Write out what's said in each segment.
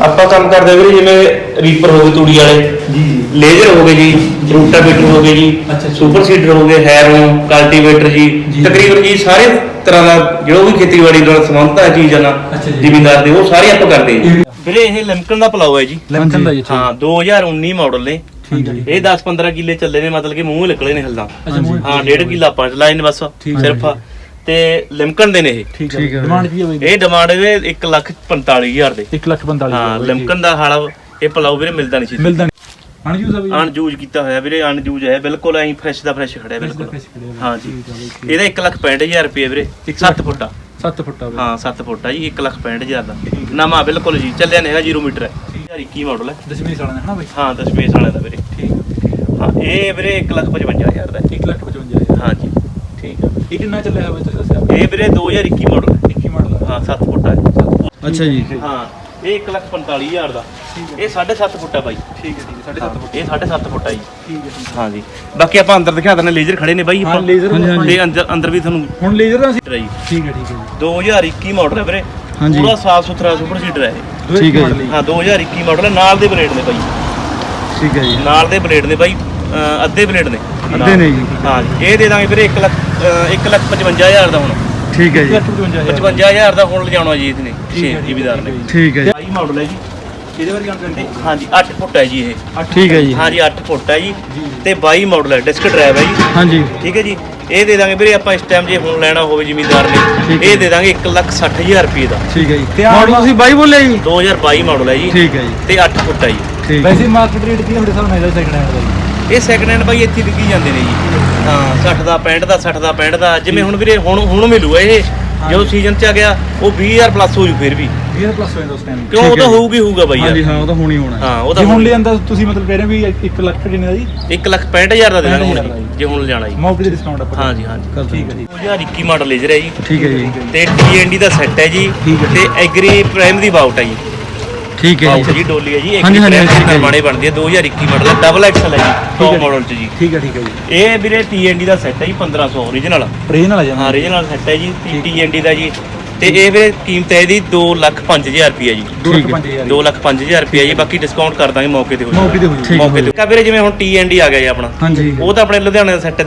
ਆਪਾਂ ਕੰਮ ਕਰਦੇ ਵੀਰੇ ਜਿਵੇਂ ਰੀਪਰ ਹੋ ਗਏ ਤੂੜੀ ਵਾਲੇ ਜੀ। ਜੀ ਲੇਜ਼ਰ ਹੋ ਗਏ ਜੀ ਰੂਟਾਵੇਟਰ ਹੋ ਗਏ ਜੀ। ਸੁਪਰ ਸੀਡਰ ਹੋ ਗਏ ਹੈਰੋ ਕਲਟੀਵੇਟਰ ਜੀ। ਜੀ। ਤਕਰੀਬਨ ਜੀ ਸਾਰੇ ਤਰ੍ਹਾਂ ਦਾ ਜੋ ਵੀ ਖੇਤੀਬਾੜੀ ਨਾਲ ਸੰਬੰਧਤ ਹੈ ਚੀਜ਼ਾਂ ਨਾਲ ਜੀ। ਜ਼ਿਮੀਂਦਾਰ ਦੇ ਉਹ ਸਾਰੇ ਆਪਾਂ ਕਰਦੇ ਹਾਂ ਇਹ- ਵੀਰੇ ਇਹ ਲਿਮਕਨ ਦਾ ਪਲਾਓ ਹੈ ਜੀ। ਲੰਕਨ ਦਾ ਜੀ ਹਾਂ 2019 ਮਾਡਲ ਨੇ। ਜੀ। ਇਹ 10-15 ਕਿੱਲੇ ਚੱਲੇ ਨੇ ਮਤਲਬ ਕਿ ਮੂੰਹ ਨਿਕਲੇ ਨੇ ਮੂੰਹ ਹਾਂ ਡੇਢ ਕਿੱਲਾ ਆਪਾਂ ਚਲਾਏ ਨੇ ਬਸ ਸਿਰਫ ਤੇ ਲਿਮਕਨ ਦੇ ਨੇ ਇਹ। ਠੀਕ ਹੈ। ਡਿਮਾਂਡ ਕੀ ਹੋਵੇਗੀ ਇਹ ਡਿਮਾਂਡ ਇਹਦੇ 1,45,000 ਦੇ। 1 ਲੱਖ 45 ਹਾਂ ਲਿਮਕਨ ਦਾ ਹਾਲਾ ਇਹ ਪਲਾਓ ਵੀਰੇ ਮਿਲਦਾ ਨਹੀਂ ਸੀ। ਮਿਲਦਾ ਨਹੀਂ। ਆ ਬਈ ਅਨਯੂਜ਼ ਕੀਤਾ ਹੋਇਆ ਵੀਰੇ ਅਨਯੂਜ਼ ਹੈ। ਬਿਲਕੁਲ ਐਂ ਫਰੈਸ਼ ਦਾ ਫਰੈਸ਼ ਖੜਿਆ ਬਿਲਕੁਲ। ਹਾਂ ਜੀ। ਇਹਦਾ 1,65,000 ਰੁਪਏ ਵੀਰੇ 7 ਫੁੱਟਾ। 7 ਫੁੱਟ ਆ ਬਈ। ਹਾਂ 7 ਫੁੱਟਾ ਜੀ 1,65,000 ਦਾ। ਨਵਾਂ ਬਿਲਕੁਲ ਜੀ। ਚੱਲਿਆ ਨਹੀਂ ਹੈਗਾ 0 ਮੀਟਰ ਹੈ 2021 ਮਾਡਲ ਹੈ। ਦਸ਼ਮੇਸ਼ ਵਾਲਾ ਨੇ ਹਨਾ ਬਈ? ਹਾਂ ਦਸ਼ਮੇਸ਼ ਵਾਲੇ ਦਾ ਵੀਰੇ। ਠੀਕ ਹਾਂ ਇਹ ਵੀਰੇ 1,55,000 ਦਾ ਹੈ। 1 ਲੱਖ 55000 ਹਾਂ ਜੀ। ਠੀਕ ਹੈ ਇਹ ਕਿੰਨਾ ਚੱਲਿਆ ਹੋਇਆ ਤੁਸੀਂ ਦੱਸਿਆ? ਇਹ ਵੀਰੇ 2021 ਮਾਡਲ ਹੈ। 21 ਮਾਡਲ ਹਾਂ 7 ਫੁੱਟਾ ਹੈ ਅੱਛਾ ਜੀ। ਹਾਂ ਇਹ 1,45,000 ਦਾ। ਇਹ 7.5 ਫੁੱਟਾ ਬਾਈ। ਠੀਕ ਹੈ ਠੀਕ ਹੈ 7.5 ਫੁੱਟ। ਇਹ 7.5 ਫੁੱਟਾ ਜੀ। ਠੀਕ ਹੈ ਠੀਕ ਹਾਂ ਜੀ। ਬਾਕੀ ਆਪਾਂ ਅੰਦਰ ਦਿਖਾ ਦਿੰਦੇ ਲੇਜ਼ਰ ਖੜੇ ਨੇ ਬਾਈ ਹਾਂ ਆਪਾਂ। ਲੇਜ਼ਰ ਤੇ ਅੰਦਰ ਅੰਦਰ ਵੀ ਤੁਹਾਨੂੰ ਹੁਣ ਲੇਜ਼ਰ ਦਾ ਸੀ ਹੈ ਜੀ। ਠੀਕ ਹੈ ਠੀਕ ਹੈ 2021 ਮਾਡਲ ਹੈ ਵੀਰੇ। ਹਾਂਜੀ। ਪੂਰਾ ਸਾਫ਼ ਸੁਥਰਾ ਸੁਪਰ ਸੀਡਰ ਹੈ ਇਹ। ਜੀ ਠੀਕ ਹੈ ਜੀ। ਹਾਂ। 2021 ਮਾਡਲ ਹੈ ਨਾਲ ਦੇ ਬਲੇਡ ਨੇ ਬਾਈ। ਠੀਕ ਹੈ ਜੀ। ਨਾਲ ਦੇ ਬਲੇਡ ਨੇ ਬਾਈ ਅਹ ਅੱਧੇ ਬਲੇਡ ਨੇ। ਅੱਧੇ ਨੇ ਜੀ। ਹਾਂ ਜੀ। ਇਹ ਦੇ ਦਾਂਗੇ ਵੀਰੇ 1 ਲੱਖ 1 ਲੱਖ 55000 ਦਾ ਹੁਣ ਠੀਕ ਹੈ ਜੀ 55000 55000 ਦਾ ਹੁਣ ਲਿਜਾਉਣਾ ਜੀ ਇਸਨੇ ਠੀਕ ਹੈ, 6 ਜੀਬੀਦਾਰ ਨੇ ਠੀਕ ਹੈ ਜੀ ਬਾਈ ਮਾਡਲ ਹੈ ਜੀ ਇਹਦੇ ਬਾਰੇ ਗੱਲ ਕਰਦੇ ਹਾਂ ਜੀ 8 ਫੁੱਟ ਹੈ ਜੀ ਇਹ ਠੀਕ ਹੈ ਜੀ ਹਾਂ ਜੀ 8 ਫੁੱਟ ਹੈ ਜੀ ਜੀ। ਤੇ 22 ਮਾਡਲ ਹੈ ਡਿਸਕ ਡਰਾਈਵ ਹੈ ਜੀ ਹਾਂਜੀ ਠੀਕ ਹੈ ਜੀ ਇਹ ਦੇ ਦਾਂਗੇ ਵੀਰੇ ਆਪਾਂ ਇਸ ਟਾਈਮ ਜੇ ਹੁਣ ਲੈਣਾ ਹੋਵੇ ਜ਼ਿਮੀਂਦਾਰ ਨੇ। ਇਹ ਦੇ ਦਾਂਗੇ 1 ਲੱਖ 60000 ਰੁਪਏ ਦਾ ਠੀਕ ਹੈ ਜੀ ਤੇ ਮਾਡਲ ਤੁਸੀਂ ਬਾਈ ਬੋਲਿਆ ਜੀ 2022 ਮਾਡਲ ਹੈ ਜੀ ਠੀਕ ਹੈ ਜੀ ਤੇ 8 ਫੁੱਟ ਹੈ ਜੀ ਵੈਸੇ ਮਾਰਕੀਟ ਰੇਟ ਕੀ ਤੁਹਾਡੇ ਹਿਸਾਬ ਨਾਲ ਇਹਦਾ ਸੈਕਿੰਡ ਹੈਂਡ ਦਾ ਜੀ ਇਹ ਸੈਕੰਡ ਹੈਂਡ ਬਾਈ ਇੱਥੇ ਵਿਕੀ ਜਾਂਦੇ ਨੇ ਜੀ। ਹਾਂ 60 ਦਾ 65 ਦਾ 60 ਦਾ 65 ਦਾ ਜਿਵੇਂ ਹੁਣ ਵੀਰੇ ਹੁਣ ਹੁਣ ਮਿਲੂਗਾ ਇਹ ਜਦੋਂ ਸੀਜ਼ਨ ਚ ਆ ਗਿਆ ਉਹ 20000 ਪਲੱਸ ਹੋ ਜੂ ਫਿਰ ਵੀ। 20 ਪਲੱਸ ਹੋ ਜਾਂਦਾ ਉਸ ਟਾਈਮ ਕਿਉਂ ਉਹ ਤਾਂ ਜੀ। ਹੋਊਗੀ ਹੋਊਗਾ ਬਾਈ ਹਾਂਜੀ ਯਾਰ ਹਾਂ ਉਹ ਤਾਂ ਹੋਣੀ ਹੋਣਾ। ਹਾਂ ਉਹ ਜੇ ਤਾਂ ਹੁਣ ਲੈ ਜਾਂਦਾ ਤੁਸੀਂ ਮਤਲਬ ਕਹਿ ਰਹੇ ਹੋ ਵੀ 1 ਲੱਖ ਕਿੰਨੇ ਦਾ ਜੀ? 1 ਲੱਖ 65000 ਦਾ ਦੇਣਾ ਹੁਣ 65,000 ਦਾ ਜੀ ਜੀ। ਜੇ ਹੁਣ ਲਿਜਾਣਾ ਜੀ। ਮੌਕੇ ਤੇ ਡਿਸਕਾਊਂਟ ਆਪਾਂ ਹਾਂ ਜੀ ਹਾਂ ਜੀ ਕਰ ਠੀਕ ਹੈ ਜੀ। 2021 ਮਾਡਲ ਲੇਜ਼ਰ ਹੈ ਜੀ। ਠੀਕ ਹੈ ਜੀ। ਤੇ TND ਦਾ ਸੈੱਟ ਹੈ ਜੀ। ਤੇ ਐਗਰੀ ਪ੍ਰਾਈਮ ਦੀ ਬਾਊਟ ਹੈ ਜੀ। ਠੀਕ ਹੈ ਜੀ। ਜੀ ਡੋਲੀ ਹੈ ਜੀ ਹਾਂਜੀ, ਹਾਂਜੀ, ਐਗਰੀ ਠੀਕ ਹੈ ਜੀ। ਬਣਦੀ ਹੈ 2021 ਮਾਡਲ ਹੈ ਡਬਲ ਐਕਸਲ ਹੈ ਜੀ ਠੀਕ ਟੌਪ ਹੈ। ਮਾਡਲ ਚ ਜੀ। ਠੀਕ ਹੈ ਠੀਕ ਹੈ ਜੀ। ਇਹ ਵੀਰੇ TND ਦਾ ਸੈੱਟ ਹੈ ਜੀ 1500 ਓਰੀਜਨਲ ਰੇਨ ਵਾਲਾ ਹਾਂ ਰੀਜਨਲ ਸੈੱਟ ਹੈ ਜੀ TND ਦਾ ਜੀ। ਤੇ ਇਹ ਵੀਰੇ ਕੀਮਤ ਹੈ ਇਹਦੀ 2 ਲੱਖ 5000 ਰੁਪਏ ਜੀ। 2 ਠੀਕ ਹੈ। 5000 2 ਲੱਖ 5000 ਰੁਪਏ ਜੀ ਬਾਕੀ ਡਿਸਕਾਊਂਟ ਕਰ ਦਾਂਗੇ ਮੌਕੇ ਤੇ ਹੋ ਜਾਊਗਾ। ਮੌਕੇ ਤੇ ਹੋ ਠੀਕ। ਜੀ ਮੌਕੇ ਤੇ ਕਾ ਵੀਰੇ ਜਿਵੇਂ ਹੁਣ TND ਆ ਗਿਆ ਜੀ ਆਪਣਾ। ਹਾਂਜੀ। ਉਹ ਤਾਂ ਆਪਣੇ ਲੁਧਿਆਣੇ ਦਾ ਸੈੱਟ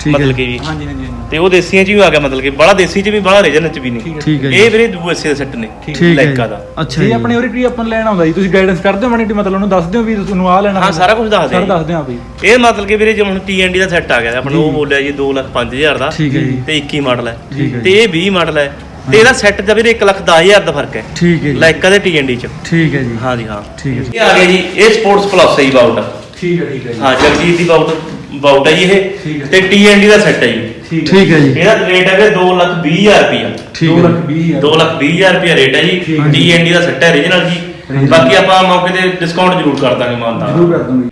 ਠੀਕ ਹੈ ਮਤਲਬ ਜੀ। ਕਿ ਜੀ ਹਾਂਜੀ ਹਾਂਜੀ ਹਾਂਜੀ। ਤੇ ਉਹ ਦੇਸੀਆਂ ਚ ਵੀ ਆ ਗਿਆ ਮਤਲਬ ਕਿ ਬੜਾ ਦੇਸੀ ਚ ਵੀ ਬੜਾ ਰੀਜਨ ਚ ਵੀ ਨਹੀਂ ਠੀਕ ਹੈ। ਠੀਕ ਹੈ ਜੀ। ਇਹ ਵੀਰੇ ਯੂਐਸਏ ਦੇ ਸੈੱਟ ਨੇ ਠੀਕ ਹੈ ਲਾਈਕਾ ਜੀ। ਦਾ। ਅੱਛਾ ਜੇ ਜੀ। ਆਪਣੇ ਕੀ ਆਪਾਂ ਨੂੰ ਲੈਣ ਆਉਂਦਾ ਜੀ ਤੁਸੀਂ ਗਾਈਡੈਂਸ ਕਰਦੇ ਹੋ ਮਾੜੀ ਮਤਲਬ ਉਹਨੂੰ ਦੱਸ ਦਿਓ ਵੀ ਤੁਹਾਨੂੰ ਆਹ ਲੈਣਾ ਹਾਂ ਸਾਰਾ ਕੁਝ ਦੱਸ ਸਾਰਾ ਦੇ ਦੱਸ ਦਿਓ ਬਈ ਇਹ ਮਤਲਬ ਕਿ ਵੀਰੇ ਜਿਵੇਂ ਹੁਣ TND ਦਾ ਸੈੱਟ ਆ ਗਿਆ ਆਪਣਾ ਉਹ ਬੋਲਿਆ ਜੀ 2 ਲੱਖ 5000 ਦਾ ਠੀਕ ਹੈ ਜੀ। ਤੇ 21 ਮਾਡਲ ਹੈ। ਠੀਕ ਹੈ ਤੇ ਇਹ 20 ਮਾਡਲ ਹੈ। ਤੇ ਇਹਦਾ ਸੈੱਟ ਦਾ ਵੀਰੇ 1 ਲੱਖ 10000 ਦਾ ਫ਼ਰਕ ਹੈ। ਠੀਕ ਹੈ ਜੀ। ਲਾਈਕਾ ਦੇ TND ਚ। ਠੀਕ ਹੈ ਜੀ। ਹਾਂ ਜੀ ਹਾਂ। ਠੀਕ ਹੈ ਜੀ। ਇਹ ਆ ਗਿਆ ਜੀ ਇਹ ਸਪੋਰਟਸ ਪਲੱਸ ਹੈ ਜੀ ਬਾਊਟ ਠੀਕ ਹੈ ਠੀਕ ਹੈ ਹਾਂ ਜਗਜੀਤ ਦੀ ਬਾਊਟ ਬਾਊਟ ਹੈ ਜੀ ਠੀਕ ਇਹ ਹੈ। ਤੇ TND ਦਾ ਸੈੱਟ ਹੈ ਜੀ। ਠੀਕ ਠੀਕ ਹੈ ਜੀ। ਇਹਦਾ ਰੇਟ ਹੈ 2 ਲੱਖ 20000 ਰੁਪਇਆ। ਠੀਕ 2 ਹੈ ਲੱਖ 20 2 ਲੱਖ 20000 ਰੁਪਇਆ ਰੇਟ ਹੈ ਜੀ। ਠੀਕ ਹੈ। TND ਦਾ ਸੈੱਟ ਹੈ ਰੀਜਨਲ ਜੀ। ਬਾਕੀ ਆਪਾਂ ਮੌਕੇ ਤੇ ਡਿਸਕਾਊਂਟ ਜ਼ਰੂਰ ਕਰ ਦਾਂਗੇ ਮਾਨਦਾਰ ਜ਼ਰੂਰ ਕਰ ਦੂੰਗੀ।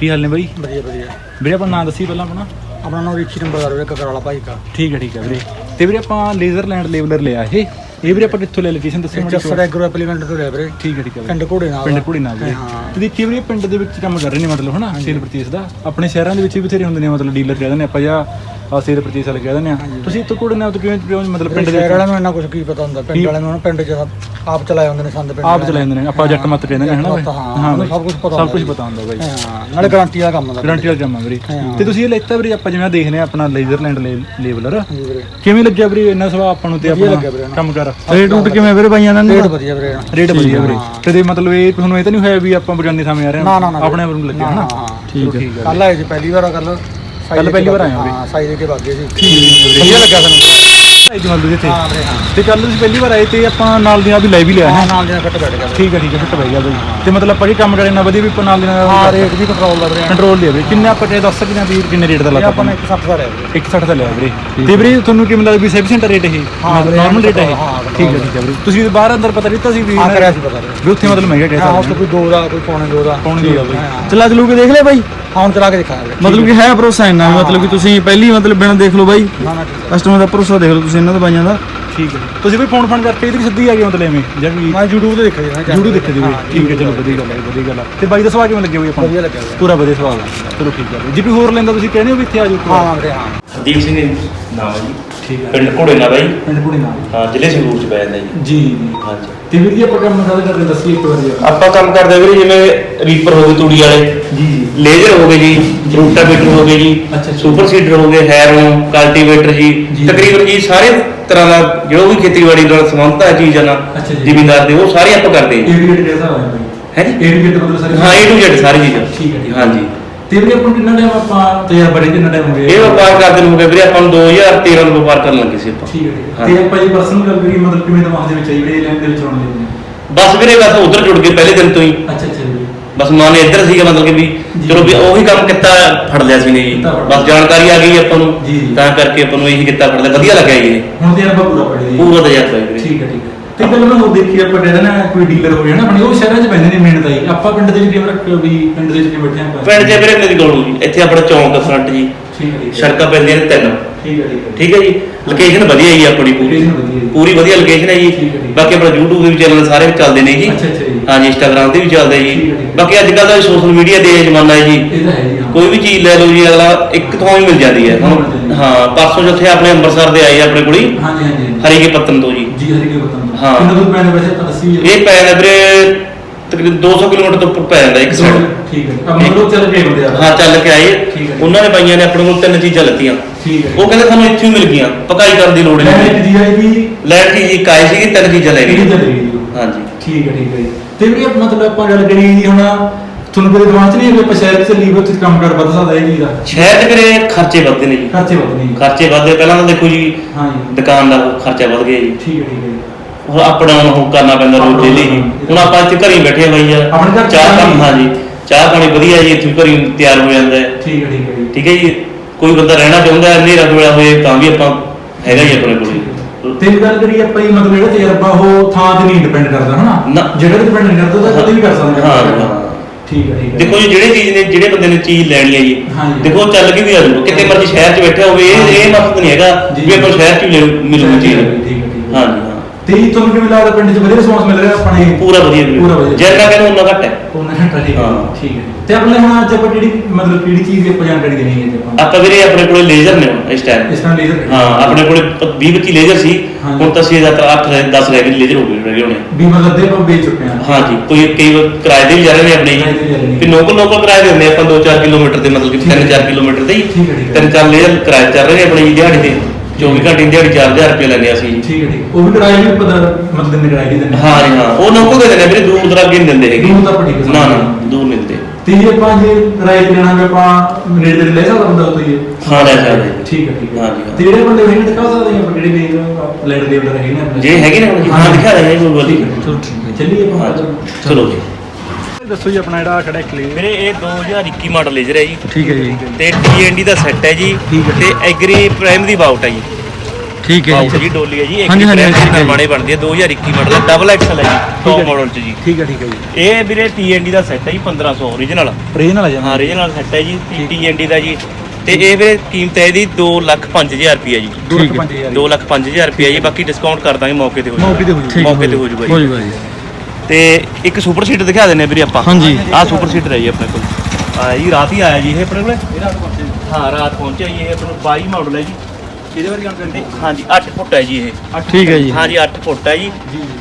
ਕੀ ਹਾਲ ਨੇ ਬਾਈ? ਵਧੀਆ ਵਧੀਆ। ਵੀਰੇ ਆਪਾਂ ਨਾਂ ਦੱਸੀ ਪਹਿਲਾਂ ਆਪਣਾ। ਆਪਣਾ ਨਾਮ ਰਿਚੀ ਨੰਬਰ ਵੀਰੇ ਕਕਰ ਵਾਲਾ ਭਾਈ ਕਾ। ਠੀਕ ਹੈ ਠੀਕ ਹੈ ਵੀਰੇ। ਤੇ ਵੀਰੇ ਆਪਾਂ ਲੇਜ਼ਰ ਲੈਂਡ ਲੇਬਲਰ ਲਿਆ ਇਹ। ਇਹ ਵੀਰੇ ਆਪਾਂ ਕਿੱਥੋਂ ਲੈ ਲੋਕੇਸ਼ਨ ਦੱਸੋ ਮਾੜੀ ਜਸਰ ਐਗਰੋ ਐਪਲੀਕੈਂਟ ਤੋਂ ਲਿਆ ਵੀਰੇ। ਠੀਕ ਹੈ ਠੀਕ ਹੈ ਪਿੰਡ ਘੋੜੇ ਨਾਲ। ਪਿੰਡ ਕੁੜੀ ਨਾਲ ਵੀਰੇ ਹਾਂ। ਤੇ ਦੇਖੀ ਵੀਰੇ ਪਿੰਡ ਦੇ ਵਿੱਚ ਕੰਮ ਕਰ ਰਹੇ ਨੇ ਮਤਲਬ ਹਨਾ? ਸੇਲ ਪਰਚੇਸ ਦਾ। ਆਪਣੇ ਸ਼ਹਿਰਾਂ ਦੇ ਵਿੱਚ ਵੀ ਬਥੇਰੇ ਹੁੰਦੇ ਨੇ ਮਤਲਬ ਡੀਲਰ ਕਹਿ ਦਿੰਦੇ ਆਪਾਂ ਜਾਂ ਸੇਲ ਪਰਚੇਸ ਵਾਲੇ ਕਹਿ ਦਿੰਦੇ ਆ। ਤੁਸੀਂ ਇੱਥੋਂ ਕੁੜੀ ਨਾਲ ਕਿਵੇਂ ਕਿਵੇਂ ਮਤਲਬ ਪਿੰਡ ਦੇ ਸ਼ਹਿਰ ਵਾਲਿਆਂ ਨੂੰ ਇੰਨਾ ਕੁਝ ਕੀ ਪਤਾ ਹੁੰਦਾ? ਪਿੰਡ ਵਾਲਿਆਂ ਨੂੰ ਪਿੰਡ ਚ ਆਪ ਚਲਾਏ ਹੁੰਦੇ ਨੇ ਸੰਦ ਪਿੰਡ ਆਪ ਚਲਾਉਂਦੇ ਨੇ। ਆਪਾਂ ਜੱਟ ਮੱਤ ਕਹਿੰਦੇ ਨੇ ਹਨਾ ਹਾਂ, ਹਾਂ ਬਾਈ। ਸਭ ਕੁਛ ਪਤਾ ਸਭ ਹੁੰਦਾ ਕੁਝ। ਪਤਾ ਹੁੰਦਾ ਬਾਈ। ਹਾਂ ਨਾਲੇ ਗਾਰੰਟੀ ਵਾਲਾ ਕੰਮ ਹੁੰਦਾ ਗਾਰੰਟੀ ਵਾਲਾ ਜਮਾ ਵੀਰੇ ਹਾਂ। ਤੇ ਤੁਸੀਂ ਇਹ ਲੈਤਾ ਵੀਰੇ ਆਪਾਂ ਜਿਵੇਂ ਆਹ ਦੇਖਦੇ ਆ ਆਪਣਾ ਲੇਜ਼ਰਲੈਂਡ ਲੇਬਲਰ ਜੀ ਵੀਰੇ। ਕਿਵੇਂ ਲੱਗਿਆ ਵੀਰੇ ਇੰਨਾ ਸਵਾ ਆਪਾਂ ਨੂੰ ਤੇ ਲੱਗਿਆ ਵੀਰੇ। ਕੰਮ ਕਰ? ਰੇਟ ਰੂਟ ਕਿਵੇਂ ਵੀਰੇ ਬਾਈਆਂ ਦਾ? ਰੇਟ ਵਧੀਆ ਵੀਰੇ ਰੇਟ ਵਧੀਆ ਵੀਰੇ। ਹਾਂ। ਤੇ ਦੇ ਮਤਲਬ ਇਹ ਤੁਹਾਨੂੰ ਇਹ ਤਾਂ ਨਹੀਂ ਹੋਇਆ ਵੀ ਆਪਾਂ ਬਗਾਨੇ ਸਾਹਮਣੇ ਆ ਰਹੇ ਨਾ ਨਾ ਨਾ ਆਪਣੇ ਆਪ ਨੂੰ ਲੱਗਿਆ ਹਾਂ, ਹਨਾ ਹਾਂ ਠੀਕ ਹੈ। ਹੈ ਕੱਲ ਆਏ ਜੀ ਪਹਿਲੀ ਵਾਰ ਕੱਲ ਕੱਲ੍ਹ। ਪਹਿਲੀ ਵਾਰ ਆਏ ਹੋ ਸਾਈ ਦੇ ਕੇ ਭਾਗੇ ਸੀ ਠੀਕ ਵਧੀਆ ਲੱਗਿਆ ਸਾਨੂੰ। ਜੀ ਮਤਲਬ ਇੱਥੇ। ਹਾਂ ਵੀਰੇ ਹਾਂ। ਤੇ ਕੱਲ ਤੁਸੀਂ ਪਹਿਲੀ ਵਾਰ ਆਏ ਤੇ ਆਪਾਂ ਨਾਲ ਦੀ ਨਾਲ ਵੀ ਲੈ ਵੀ ਲਿਆ ਹਾਂ ਹੈ ਨਾਲ ਦੇ ਨਾਲ ਫਿੱਟ ਬੈਠ ਗਿਆ। ਵੀਰੇ। ਠੀਕ ਹੈ ਠੀਕ ਹੈ ਫਿੱਟ ਪੈ ਗਿਆ ਬਈ। ਤੇ ਮਤਲਬ ਆਪਾਂ ਜੀ ਕੰਮ ਕਰੇ ਨਾ ਵਧੀਆ ਵੀ ਆਪਾਂ ਨਾਲ ਦੀ ਨਾਲ ਹਾਂ ਰੇਟ ਵੀ ਕੰਟਰੋਲ ਦਾ ਵੀਰੇ ਕੰਟਰੋਲ ਲਿਆ ਵੀਰੇ ਕਿੰਨਾ ਆਪਾਂ ਚਾਹੇ ਦੱਸ ਸਕਦੇ ਹਾਂ ਵੀ ਕਿੰਨੇ ਰੇਟ ਦਾ ਇਹ ਲੱਗਾ ਆਪਾਂ ਨੇ 160 ਦਾ ਲਿਆ ਵੀਰੇ। 160 ਦਾ ਲਿਆ ਵੀਰੇ। ਤੇ ਵੀਰੇ ਤੁਹਾਨੂੰ ਕਿਵੇਂ ਲੱਗਦਾ ਵੀ ਸੈਫੀਸ਼ੈਂਟ ਰੇਟ ਇਹ? ਵੀਰੇ, ਨਾਰਮਲ ਰੇਟ ਹੈ? ਠੀਕ ਹੈ ਠੀਕ ਹੈ ਵੀਰੇ। ਤੁਸੀਂ ਬਾਹਰ ਅੰਦਰ ਪਤਾ ਦਿੱਤਾ ਸੀ ਵੀ ਹਾਂ ਕਰਿਆ ਸੀ ਪਤਾ ਵੀਰੇ ਵੀ ਉੱਥੇ ਮਤਲਬ ਮਹਿੰਗਾ ਕਹਿ ਹਾਂ ਸਕਦੇ ਕੋਈ ਦੋ ਦਾ ਕੋਈ ਪੌਣੇ ਦੋ ਦਾ। ਕੌਣ ਦੀ ਆ ਬਈ। ਹਾਂ। ਚਲਾ ਚਲੂ ਕੇ ਦੇਖ ਲਿਆ ਬਾਈ। ਹਾਂ ਹੁਣ ਚਲਾ ਕੇ ਦਿਖਾਇਆ ਮਤਲਬ ਕਿ ਹੈ ਭਰੋਸਾ ਇੰਨਾ ਵੀ ਮਤਲਬ ਕਿ ਤੁਸੀਂ ਪਹਿਲੀ ਮਤਲਬ ਬਿਨਾਂ ਦੇਖ ਲਓ ਬਾਈ। ਨਾ ਨਾ ਠੀਕ ਹੈ। ਕਸਟਮਰ ਦਾ ਭਰੋਸਾ ਦੇਖ ਲਓ ਤੁਸੀਂ ਇਹਨਾਂ ਦੇ। ਬਾਈਆਂ ਦਾ? ਠੀਕ ਹੈ ਤੁਸੀਂ ਵੀ ਫੋਨ ਫੋਨ ਕਰਕੇ ਇਧਰ ਸਿੱਧੀ ਆ ਗਏ ਮਤਲਬ ਐਵੇਂ? ਜਾਂ ਵੀ ਮੈਂ YouTube ਤੇ ਦੇਖਿਆ ਜੀ ਨਾ ਜੂੜੂ ਦੇਖੇ ਜੀ। ਠੀਕ ਹੈ ਚਲੋ ਵਧੀਆ ਗੱਲ ਹੈ ਵਧੀਆ ਗੱਲ ਹੈ। ਤੇ ਬਾਈ ਦਾ ਸੁਭਾਅ ਕਿਵੇਂ ਲੱਗਿਆ ਬਈ ਆਪਾਂ? ਵਧੀਆ ਲੱਗਿਆ। ਪੂਰਾ ਵਧੀਆ ਹੈ। ਚਲੋ ਠੀਕ ਹੈ। ਜੀ ਵੀ ਹੋਰ ਲੈਂਦਾ ਤੁਸੀਂ ਕਹਿੰਦੇ ਹੋ ਵੀ ਇੱਥੇ ਆ ਜਾਓ ਹਾਂ ਵੀਰੇ ਹਾਂ। ਹਰਦੀਪ ਸਿੰਘ ਨਾਮ ਹੈ ਜੀ। ਠੀਕ ਹੈ। ਪਿੰਡ ਘੋੜੇ ਨਾਲ ਬਾਈ ਪਿੰਡ ਕੁੜੀ ਨਾਲ। ਹਾਂ ਜ਼ਿਲ੍ਹੇ ਸੰਗਰੂਰ ਚ ਪੈ ਜਾਂਦਾ ਜੀ। ਜੀ ਹਾਂਜੀ। ਤੇ ਵੀਰ ਜੀ ਆਪਾਂ ਕੰਮ ਕਾਹਦਾ ਕਰਦੇ ਦੱਸੀ ਇੱਕ ਵਾਰੀ ਜਰਾ। ਆਪਾਂ ਕੰਮ ਕਰਦੇ ਵੀਰੇ ਜਿਵੇਂ ਰੀਪਰ ਹੋ ਗਏ ਤੂੜੀ ਵਾਲੇ। ਜੀ ਜੀ। ਲੇਜ਼ਰ ਹੋ ਗਏ ਜੀ ਰੂਟਾਵੇਟਰ ਹੋ ਗਏ ਜੀ। ਸੁਪਰ ਸੀਡਰ ਹੋ ਗਏ ਹੈਰੋ ਕਲਟੀਵੇਟਰ ਜੀ। ਜੀ। ਤਕਰੀਬਨ ਜੀ ਸਾਰੇ ਤਰ੍ਹਾਂ ਦਾ ਜੋ ਵੀ ਖੇਤੀਬਾੜੀ ਨਾਲ ਸੰਬੰਧਤ ਹੈ ਚੀਜ਼ਾਂ ਨਾਲ ਜੀ। ਜ਼ਿਮੀਂਦਾਰ ਦੇ ਉਹ ਸਾਰੇ ਆਪਾਂ ਕਰਦੇ ਹਾਂ ਏ ਵੀ ਕਿਹੜਾ ਹਿਸਾਬ ਹੈ ਹੈ ਜੀ? ਮਤਲਬ ਸਾਰੇ ਹਾਂ ਚੀਜ਼ਾਂ। ਠੀਕ ਹੈ ਹਾਂਜੀ। ਤੇ ਵੀਰੇ ਆਪਾਂ ਕਿੰਨਾ ਟਾਈਮ ਆਪਾਂ ਤਿਆਰ ਬੜੇ ਕਿੰਨਾ ਟਾਈਮ ਹੋ ਗਿਆ ਇਹ ਵਪਾਰ ਕਰਦੇ ਨੂੰ ਹੋ ਗਿਆ ਵੀਰੇ ਆਪਾਂ ਨੂੰ 2013 ਨੂੰ ਵਪਾਰ ਕਰਨ ਲੱਗੇ ਸੀ ਆਪਾਂ। ਠੀਕ ਹੈ। ਤੇ ਆਪਾਂ ਜੀ ਪਰਸਨਲ ਗੱਲ ਕਰੀਏ ਮਤਲਬ ਕਿਵੇਂ ਦਿਮਾਗ ਦੇ ਵਿੱਚ ਆਈ ਜਿਹੜੇ ਲਾਈਨ ਦੇ ਵਿੱਚ ਆਉਣ ਦੇ ਬਸ ਵੀਰੇ ਬਸ ਉਧਰ ਜੁੜ ਗਏ ਪਹਿਲੇ ਦਿਨ ਤੋਂ ਹੀ। ਅੱਛਾ ਜੀ ਬਸ ਮਨ ਇੱਧਰ ਸੀਗਾ ਮਤਲਬ ਕਿ ਵੀ ਜੀ। ਚਲੋ ਵੀ ਉਹੀ ਕੰਮ ਕੀਤਾ ਫੜ ਲਿਆ ਸੀ ਨੇ ਜੀ ਕੀਤਾ ਫੜ ਲਿਆ। ਬਸ ਜਾਣਕਾਰੀ ਆ ਗਈ ਆਪਾਂ ਨੂੰ। ਜੀ, ਜੀ। ਤਾਂ ਕਰਕੇ ਆਪਾਂ ਨੂੰ ਇਹੀ ਕੀਤਾ ਫੜ ਲਿਆ। ਵਧੀਆ ਲੱਗਿਆ ਜੀ। ਹੁਣ ਤੇ ਆਪਾਂ ਪੂਰਾ ਪੜੇ ਜੀ। ਪੂਰਾ ਤਜਰਬਾ ਹੈ ਵੀਰੇ ਠੀਕ ਹੈ ਠੀਕ ਹੈ। ਤੇ ਗੱਲ ਮੈਂ ਉਹ ਦੇਖੀ ਆਪਾਂ ਕਹਿੰਦੇ ਨਾ ਕੋਈ ਡੀਲਰ ਹੋ ਨਾ ਆਪਣੇ ਉਹ ਸ਼ਹਿਰਾਂ 'ਚ ਪੈਂਦੇ ਨੇ ਮਿਹਨਤ ਆਈ ਆਪਾਂ ਪਿੰਡ ਦੇ ਵਿੱਚ ਕਿਵੇਂ ਰੱਖ ਵੀ ਪਿੰਡ ਦੇ ਵਿੱਚ ਕਿਵੇਂ ਬੈਠੇ ਆਪਾਂ? ਪਿੰਡ 'ਚ ਵੀਰੇ ਮੇਰੀ ਗੱਲ ਜੀ ਇੱਥੇ ਆਪਣਾ ਚੌਂਕ ਫਰੰਟ ਜੀ। ਠੀਕ ਹੈ ਠੀਕ ਹੈ। ਸੜਕਾਂ ਪੈਂਦੀਆਂ ਨੇ ਤਿੰਨ। ਠੀਕ ਹੈ ਠੀਕ ਹੈ। ਠੀਕ ਹੈ ਜੀ? ਲੋਕੇਸ਼ਨ ਵਧੀਆ ਜੀ ਆਪਣੀ ਪੂਰੀ। Location ਵਧੀਆ ਜੀ। ਪੂਰੀ ਵਧੀਆ ਲੋਕੇਸ਼ਨ ਹੈ ਜੀ। ਠੀਕ ਹੈ, ਠੀਕ ਹੈ। ਬਾਕੀ ਆਪਣਾ YouTube ਦੇ ਵੀ ਚੈਨਲ ਸਾਰੇ ਚੱਲਦੇ ਨੇ ਜੀ। ਅੱਛਾ ਅੱਛਾ ਜੀ। ਹਾਂਜੀ Instagram ਤੇ ਵੀ ਚੱਲਦੇ ਜੀ। ਠੀਕ ਹੈ, ਠੀਕ ਹੈ। ਬਾਕੀ ਅੱਜ ਕੱਲ੍ਹ ਦਾ ਸੋਸ਼ਲ ਮੀਡੀਆ ਦੇ ਜ਼ਮਾਨਾ ਹੈ ਜੀ। ਇਹ ਤਾਂ ਹੈ ਜੀ ਹਾਂ। ਕੋਈ ਵੀ ਚੀਜ਼ ਲੈ ਲਓ ਜੀ ਅਗਲਾ ਇੱਕ ਥਾਂ ਹੀ ਮਿਲ ਜਾਂਦੀ ਹੈ। ਮਿਲ ਜਾਂਦੀ ਹੈ। ਹਾਂ ਪਰਸੋਂ ਜਿੱਥੇ ਆਪਣੇ ਅੰਮ੍ਰਿਤਸਰ ਦੇ ਆਏ ਆਪਣੇ ਕੋਲ ਹੀ ਹਾਂਜੀ ਹਾਂਜੀ। ਹਰੀ ਕੇ ਪੱਤਨ ਤੋਂ ਜੀ। ਜੀ ਹਰੀ ਕੇ ਬਤਨ ਹਾਂ। ਕਿੰਨਾ ਦੂਰ ਪੈਣੇ ਵੈਸੇ? ਤਾਂ ਦੱਸੀ ਇਹ ਪੈ ਵੀਰੇ ਤਕਰੀਬਨ 200 ਕਿਲੋਮੀਟਰ ਤੋਂ ਉੱਪਰ ਪੈ ਜਾਂਦਾ ਇੱਕ ਸਾਈਡ ਠੀਕ ਹੈ। ਆ ਮਤਲਬ ਚੱਲ ਕੇ ਹੁੰਦੇ ਆ। ਹਾਂ ਚੱਲ ਕੇ ਆਏ। ਠੀਕ ਹੈ। ਉਹਨਾਂ ਨੇ ਬਾਈਆਂ ਨੇ ਆਪਣੇ ਕੋਲ ਤਿੰਨ ਚੀਜ਼ਾਂ ਲੱਤੀਆਂ। ਠੀਕ ਹੈ। ਉਹ ਕਹਿੰਦੇ ਸਾਨੂੰ ਇੱਥੇ ਹੀ ਮਿਲ ਗਈਆਂ ਪਕਾਈ ਕਰਨ ਦੀ ਲੋੜ ਮੈਂ ਨਹੀਂ। ਇੱਕ ਜੀ ਆਈ ਵੀ ਲੈਣ ਦੀ ਇੱਕ ਆਏ ਸੀਗੀ ਤਿੰਨ ਚੀਜ਼ਾਂ ਲੈ ਗਏ ਚੱਲ ਹਾਂਜੀ। ਠੀਕ ਹੈ ਠੀਕ ਹੈ ਜੀ। ਤੇ ਵੀ ਇਹ ਮਤਲਬ ਆਪਾਂ ਗੱਲ ਕਰੀਏ ਜੀ ਹੁਣ। ਤੁਹਾਨੂੰ ਕਦੇ ਦਿਮਾਗ 'ਚ ਨਹੀਂ ਆਇਆ ਵੀ ਆਪਾਂ ਸ਼ਹਿਰ 'ਚ ਲੀਵਰ 'ਚ ਕੰਮ ਕਰ ਵੱਧ ਸਕਦਾ ਇਹ ਚੀਜ਼ ਦਾ ਸ਼ਹਿਰ 'ਚ ਵੀਰੇ ਖਰਚੇ ਵੱਧਦੇ ਨੇ ਜੀ। ਖਰਚੇ ਵੱਧ ਨਹੀਂ ਖਰਚੇ ਵੱਧਦੇ ਪਹਿਲਾਂ ਤਾਂ ਦੇਖੋ ਜੀ ਹਾਂ ਜੀ। ਦੁਕਾਨ ਦਾ ਖਰਚਾ ਵੱਧ ਗਿਆ ਜੀ। ਠੀਕ ਹੈ ਠੀਕ ਹੈ ਜੀ। ਹੁਣ ਅਪ ਡਾਊਨ ਹੋ ਕਰਨਾ ਪੈਂਦਾ ਰੋਜ਼ ਡੇਲੀ ਜੀ ਹੁਣ ਆਪਾਂ ਇੱਥੇ ਘਰੇ ਹੀ ਬੈਠੇ ਹਾਂ। ਆਪਣੇ ਘਰ ਚ ਚਾਹ ਪਾਣੀ ਵੀ- ਹਾਂਜੀ ਚਾਹ ਪਾਣੀ ਵਧੀਆ ਜੀ ਇੱਥੇ ਘਰੇ ਹੀ ਤਿਆਰ ਹੋ ਜਾਂਦਾ ਹੈ। ਠੀਕ ਹੈ ਠੀਕ ਹੈ ਜੀ। ਠੀਕ ਹੈ ਜੀ ਕੋਈ ਬੰਦਾ ਰਹਿਣਾ ਚਾਹੁੰਦਾ ਹੈ ਹਨੇਰਾ ਵੇਲਾ ਹੋਏ ਤਾਂ ਵੀ ਆਪਾਂ ਹੈਗਾ ਹੀ ਆਪਣੇ ਕੋਲ। ਤੇ ਇਹ ਗੱਲ ਕਰੀਏ ਆਪਾਂ ਹੀ ਮਤਲਬ ਜਿਹੜਾ ਤਜਰਬਾ ਉਹ ਥਾਂ ਤੇ ਨਹੀਂ ਡਿਪੈਂਡ ਕਰਦਾ ਹਨਾ? ਤੇ ਡਿਪੈਂਡ ਨਹੀਂ ਕਰਦਾ ਤਾਂ ਕਦੇ ਵੀ ਕਰ ਸਕਦਾ। ਹਾਂ, ਹਾਂ। ਠੀਕ ਹੈ ਠੀਕ ਹੈ। ਦੇਖੋ ਜੀ ਜਿਹੜੇ ਚੀਜ਼ ਨੇ ਜਿਹੜੇ ਬੰਦੇ ਨੇ ਚੀਜ਼ ਲੈਣੀ ਹੈ ਜੀ। ਦੇਖੋ ਉਹ ਚੱਲ ਕੇ ਵੀ ਆ ਜਾਊਗਾ। ਕਿਤੇ ਮਰਜ਼ੀ ਸ਼ਹਿਰ 'ਚ ਬੈਠਾ ਹੋਵੇ ਇਹ ਇਹ ਮਕਸਦ ਨਹੀਂ ਹੈਗਾ ਜੀ। ਵੀ ਆਪਾਂ ਸ਼ਹਿਰ 'ਚ ਹੀ ਲੈ- ਮਿਲੂਗੀ ਚੀਜ਼। ਠੀਕ ਹੈ ਹੈ। ਹਾਂ ਤੇ ਜੀ ਤੁਹਾਨੂੰ ਕਿਵੇਂ ਲੱਗਦਾ ਪਿੰਡ 'ਚ ਵਧੀਆ ਰਿਸਪੌਂਸ ਮਿਲ ਰਿਹਾ ਆਪਣੇ ਪੂਰਾ ਵਧੀਆ ਵੀਰੇ। ਪੂਰਾ ਵਧੀਆ। ਜਿੰਨਾ ਕਹਿੰਦਾ ਉਹਨਾਂ ਘੱਟ ਹੈ ਉਹਨਾਂ ਘੰਟਾ ਠੀਕ ਹੈ ਹਾਂ। ਠੀਕ ਹੈ ਤੇ ਆਪਣੇ ਹੁਣ ਅੱਜ ਆਪਾਂ ਜਿਹੜੀ ਮਤਲਬ ਕਿਹੜੀ ਚੀਜ਼ ਦੀ ਆਪਾਂ ਜਾਣਕਾਰੀ ਦੇਣੀ ਹੈ ਜੀ ਆਪਾਂ ਆਪਾਂ ਵੀਰੇ ਆਪਣੇ ਕੋਲੇ ਲੇਜ਼ਰ ਨੇ ਹੁਣ ਇਸ ਟਾਈਮ ਇਸ ਤਰ੍ਹਾਂ ਲੇਜ਼ਰ ਹਾਂ ਆਪਣੇ ਕੋਲੇ 20 25 ਲੇਜ਼ਰ ਸੀ। ਹੁਣ ਤਾਂ 6 8 10 ਰਹਿ ਗਏ ਲੇਜ਼ਰ ਹੋ ਗਏ ਰਹਿ ਗਏ ਹੋਣੇ ਵੀ ਮਤਲਬ ਦੇ ਆਪਾਂ ਵੇਚ ਚੁੱਕੇ ਹਾਂ ਹਾਂਜੀ ਕੋਈ ਕਈ ਵਾਰ ਕਿਰਾਏ ਦੇ ਵੀ ਜਾ ਰਹੇ ਨੇ ਆਪਣੇ ਕਿਰਾਏ ਦੇ ਵੀ ਜਾ ਰਹੇ ਨੇ। ਤੇ ਲੋਕਲ ਲੋਕਲ ਕਿਰਾਏ ਦੇ ਹੁੰਦੇ ਆ ਆਪਾਂ 2-4 ਕਿਲੋਮੀਟਰ ਦੇ ਮਤਲਬ ਕਿ ਠੀਕ ਹੈ। 3-4 ਕਿਲੋਮੀਟਰ ਦੇ ਹੀ ਠੀਕ ਹੈ, ਠੀਕ ਹੈ। ਤਿੰਨ ਚਾਰ ਲੇਜ਼ਰ ਕਿਰਾਏ ਚੱਲ ਰਹੇ ਨੇ ਆਪਣੀ ਦਿਹਾੜੀ ਤੇ 24 ਘੰਟੇ ਦੀ ਦਿਹਾੜੀ 4000 ਰੁਪਏ ਲੈਂਦੇ ਅਸੀਂ। ਠੀਕ ਹੈ ਠੀਕ ਉਹ ਵੀ ਕਰਾਈ ਵੀ ਪਤਾ ਮਤਲਬ ਦਿਨ ਕਰਾਈ ਦੀ ਦਿੰਦੇ ਹਾਂ ਜੀ ਹਾਂ। ਉਹ ਲੋਕਲ ਦੇ ਦਿੰਦੇ ਵੀਰੇ ਦੂਰ ਦਰਾਗੇ ਨਹੀਂ ਦਿੰਦੇ ਹੈਗੇ। ਦੂਰ ਤਾਂ ਆਪਾਂ ਠੀਕ ਹੈ ਨਾ ਨਾ। ਦੂਰ ਨਹੀਂ ਦਿੰਦੇ। ਤੇ ਜੇ ਆਪਾਂ ਜੇ ਕਿਰਾਏ ਤੇ ਲੈਣਾ ਵੀ ਆਪਾਂ ਨੇੜੇ ਦੇ ਲੈ ਸਕਦਾ ਬੰਦਾ ਉਹ ਤੋਂ ਹੀ। ਹਾਂ ਲੈ ਸਕਦੇ। ਠੀਕ ਹੈ ਠੀਕ ਹੈ ਹਾਂ ਜੀ, ਹਾਂ। ਤੇ ਜਿਹੜੇ ਬੰਦੇ ਹੈਗੇ ਦਿਖਾ ਸਕਦੇ ਹਾਂ ਜਿਹੜੇ ਵੀ ਲੈਟ ਦੇ ਅੰਦਰ ਹੈਗੇ ਨੇ ਜੇ ਹੈਗੇ ਨੇ ਹਾਂ ਦਿਖਾ ਰਹੇ ਕੋਈ ਗੱਲ ਠੀਕ ਨਹੀਂ। ਹੈ ਚਲੋ ਠੀਕ ਹੈ ਚੱਲੀਏ ਆਪਾਂ। ਚਲੋ ਜੀ। ਦੱਸੋ ਜੀ ਆਪਣਾ ਜਿਹੜਾ ਖੜਾ ਕਲੀਅਰ ਵੀਰੇ ਇਹ 2021 ਮਾਡਲ ਲੇਜ਼ਰ ਹੈ ਜੀ ਠੀਕ ਹੈ ਜੀ। ਤੇ TND ਦਾ ਸੈੱਟ ਹੈ ਜੀ। ਠੀਕ ਹੈ। ਤੇ ਐਗਰੀ ਪ੍ਰਾਈਮ ਦੀ ਬਾਊਟ ਹੈ ਜੀ। ਠੀਕ ਹੈ ਬਾਊਟ ਜੀ ਜੀ ਡੋਲੀ ਹੈ ਜੀ ਹਾਂਜੀ, ਐਗਰੀ ਹਾਂਜੀ, ਪ੍ਰਾਈਮ ਠੀਕ ਹੈ ਦੀ ਜੀ। ਬਣਦੀ ਹੈ। 2021 ਮਾਡਲ ਹੈ ਡਬਲ ਐਕਸਲ ਹੈ ਜੀ ਹੈ ਟੌਪ। ਮਾਡਲ ਚ ਜੀ। ਠੀਕ ਹੈ ਠੀਕ ਹੈ ਜੀ। ਇਹ ਵੀਰੇ TND ਦਾ ਸੈੱਟ ਹੈ ਜੀ 1500 ਓਰੀਜਨਲ ਟ੍ਰੇਨ ਵਾਲਾ ਹਾਂ ਓਰੀਜਨਲ ਸੈੱਟ ਹੈ ਜੀ ਠੀਕ। TND ਦਾ ਜੀ। ਤੇ ਇਹ ਵੀਰੇ ਕੀਮਤ ਹੈ ਇਹਦੀ 2 ਲੱਖ 5000 ਰੁਪਏ ਜੀ। ਦੋ ਠੀਕ ਹੈ। ਪੰਜ ਹਜ਼ਾਰ। 2 ਲੱਖ 5000 ਰੁਪਏ ਜੀ। ਬਾਕੀ ਡਿਸਕਾਊਂਟ ਕਰ ਦਾਂਗੇ ਮੌਕੇ ਤੇ ਹੋ ਮੌਕੇ ਤੇ ਹੋ ਜਾਊਗਾ। ਜਾਊਗਾ। ਮੌਕੇ ਤੇ ਹੋ ਜਾਊਗਾ ਹੋ ਜੀ ਜੂਗਾ ਜੀ। ਤੇ ਇੱਕ ਸੁਪਰ ਸੀਟਰ ਦਿਖਾ ਦਿੰਨੇ ਵੀਰੇ ਆਪਾਂ। ਹਾਂਜੀ। ਆਹ ਸੁਪਰ ਸੀਟਰ ਹੈ ਜੀ ਆਪਣੇ ਕੋਲ। ਆ ਜੀ ਰਾਤ ਹੀ ਆਇਆ ਜੀ ਇਹ ਆਪਣੇ ਕੋਲੇ? ਹਾਂ ਰਾਤ ਪਹੁੰਚਿਆ ਜੀ ਇਹ ਆਪਣੇ ਕੋਲ 22 ਮਾਡਲ ਹੈ ਜੀ। ਇਹਦੇ ਬਾਰੇ ਜਾਣਕਾਰੀ ਹਾਂਜੀ 8 ਫੁੱਟ ਹੈ ਜੀ ਇਹ। ਠੀਕ ਹੈ ਜੀ। ਹਾਂਜੀ 8 ਫੁੱਟ ਹੈ ਜੀ।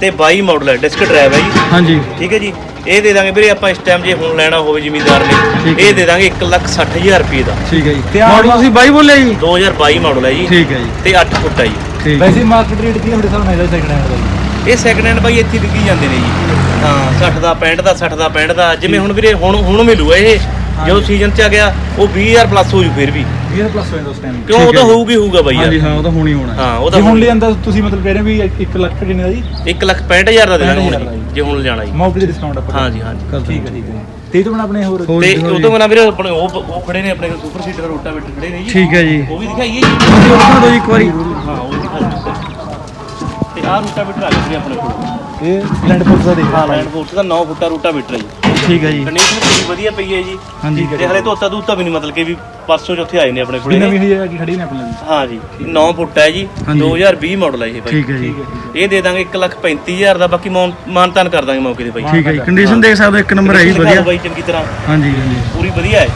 ਤੇ 22 ਮਾਡਲ ਹੈ ਡਿਸਕ ਡਰਾਈਵ ਹੈ ਜੀ। ਹਾਂਜੀ। ਠੀਕ ਹੈ ਜੀ। ਇਹ ਦੇ ਦਾਂਗੇ ਵੀਰੇ ਆਪਾਂ ਇਸ ਟਾਈਮ ਜੇ ਹੁਣ ਲੈਣਾ ਹੋਵੇ ਜ਼ਿਮੀਂਦਾਰ ਨੇ ਠੀਕ ਹੈ। ਇਹ ਦੇ ਦਾਂਗੇ 160000 ਰੁਪਏ ਦਾ। ਠੀਕ ਹੈ ਜੀ। ਤੇ ਆਹ ਮਾਡਲ ਤੁਸੀਂ ਬਾਈ ਬੋਲਿਆ ਜੀ? 2022 ਮਾਡਲ ਹੈ ਜੀ। ਠੀਕ ਹੈ ਜੀ। ਤੇ 8 ਫੁੱਟ ਹੈ ਜੀ। ਠੀਕ ਵੈਸੇ ਮਾਰਕੀਟ ਰੇਟ ਕੀ ਹੈ ਤੁਹਾਡੇ ਸਾਹਮਣੇ ਇਹਦਾ ਸੈਕਿੰਡ ਹੈਂਡ ਦਾ ਜੀ? ਇਹ ਸੈਕਿੰਡ ਹੈਂਡ ਬਾਈ ਇੱਥੇ ਵਿਕੀ ਜਾਂਦੇ ਨੇ ਜੀ। ਹਾਂ 60 ਦਾ 65 ਦਾ 60 ਦਾ 65 ਦਾ। ਜਿਵੇਂ ਹੁਣ ਵੀਰੇ ਹੁਣ ਹੁਣ ਮਿਲੂਗਾ ਇਹ। ਜਦੋਂ ਸੀਜ਼ਨ ਚ ਆ ਗਿਆ ਉਹ 20000 ਪਲੱਸ ਹੋ ਜੂ ਫਿਰ ਵੀ। 20 ਪਲੱਸ ਹੋਇਆ ਉਸ ਟਾਈਮ ਕਿਉਂ? ਉਹ ਤਾਂ ਹੈ। ਹੋਊਗੀ ਹੋਊਗਾ ਬਾਈ ਹਾਂਜੀ ਯਾਰ ਹਾਂ ਉਹ ਤਾਂ ਹੋਣੀ ਹੋਣਾ। ਹਾਂ ਉਹ ਜੇ ਤਾਂ ਹੁਣ ਹੁਣ ਲਿਆਂਦਾ ਤੁਸੀਂ ਮਤਲਬ ਕਹਿ ਰਹੇ ਹੋ ਵੀ 1 ਲੱਖ ਕਿੰਨੇ ਦਾ ਜੀ? 1 ਲੱਖ 65000 ਦਾ ਦੇਣਾ 65,000 ਹੁਣ ਜੀ ਜੀ। ਜੇ ਹੁਣ ਲਿਜਾਣਾ ਜੀ। ਮੌਕੇ ਤੇ ਡਿਸਕਾਊਂਟ ਆਪਾਂ ਹਾਂਜੀ ਹਾਂਜੀ। ਠੀਕ ਹੈ। ਠੀਕ ਹੈ। ਤੇ ਇਹ ਤੋਂ ਬਿਨਾਂ ਆਪਣੇ ਹੋਰ ਤੇ ਉਹ ਜੀ। ਤੋਂ ਬਿਨਾਂ ਵੀਰੇ ਆਪਣੇ ਉਹ ਉਹ ਖੜੇ ਨੇ ਆਪਣੇ ਸੁਪਰ ਸੀਟਰ ਰੋਟਾਵੇਟਰ ਖੜੇ ਨੇ ਜੀ। ਠੀਕ ਹੈ ਜੀ। ਉਹ ਵੀ ਦਿਖਾਈਏ ਜੀ। ਉਹ ਦਿਖਾ ਦਿਓ ਜੀ ਇੱਕ ਵਾਰੀ। ਹਾਂ ਉਹ ਵੀ ਦਿਖਾ ਦਿਓ। ਆਹ ਰੋਟਾਵੇਟਰ ਆ ਗਿਆ ਵੀਰੇ ਆਪਣੇ ਕੋਲ। ਇਹ ਲੈਂਡ ਪੋਸਟ ਦਾ ਦੇਖ। ਹਾਂ ਲੈਂਡ ਫੋਰਸ ਦਾ 9 ਫੁੱਟਾ ਰੋਟਾਵੇਟਰ ਹੈ ਜੀ। ਠੀਕ ਹੈ ਜੀ। ਕੰਡੀਸ਼ਨ ਪੂਰੀ ਵਧੀਆ ਪਈ ਹੈ ਜੀ। ਹਾਂਜੀ ਤੇ ਹਲੇ ਧੋਤਾ ਧੂਤਾ ਵੀ ਨਹੀਂ ਮਤਲਬ ਕਿ ਵੀ ਪਰਸੋਂ ਚੌਥੇ ਆਏ ਨੇ ਆਪਣੇ ਕੋਲੇ। ਕਿੰਨੇ ਵੀ ਹੋਈ ਹੈ ਕਿ ਖੜੀ ਨੇ ਆਪਣੇ ਲਈ ਹਾਂ ਜੀ 9 ਫੁੱਟ ਹੈ ਜੀ ਹਾਂਜੀ। 2020 ਮਾਡਲ ਹੈ ਇਹ ਬਾਈ ਠੀਕ ਹੈ ਜੀ। ਇਹ ਦੇ ਦਾਂਗੇ 1 ਲੱਖ 35000 ਦਾ ਬਾਕੀ ਮਾਨ- ਮਾਨਤਾਨ ਕਰ ਦਾਂਗੇ ਮੌਕੇ ਤੇ ਬਾਈ ਠੀਕ ਹੈ ਜੀ। ਕੰਡੀਸ਼ਨ ਦੇਖ ਸਕਦੇ ਹੋ ਇੱਕ ਨੰਬਰ ਹੈ ਜੀ ਵਧੀਆ। ਬਾਈ ਚੰਗੀ ਤਰ੍ਹਾਂ। ਹਾਂਜੀ ਹਾਂਜੀ। ਪੂਰੀ ਵਧੀਆ ਹੈ।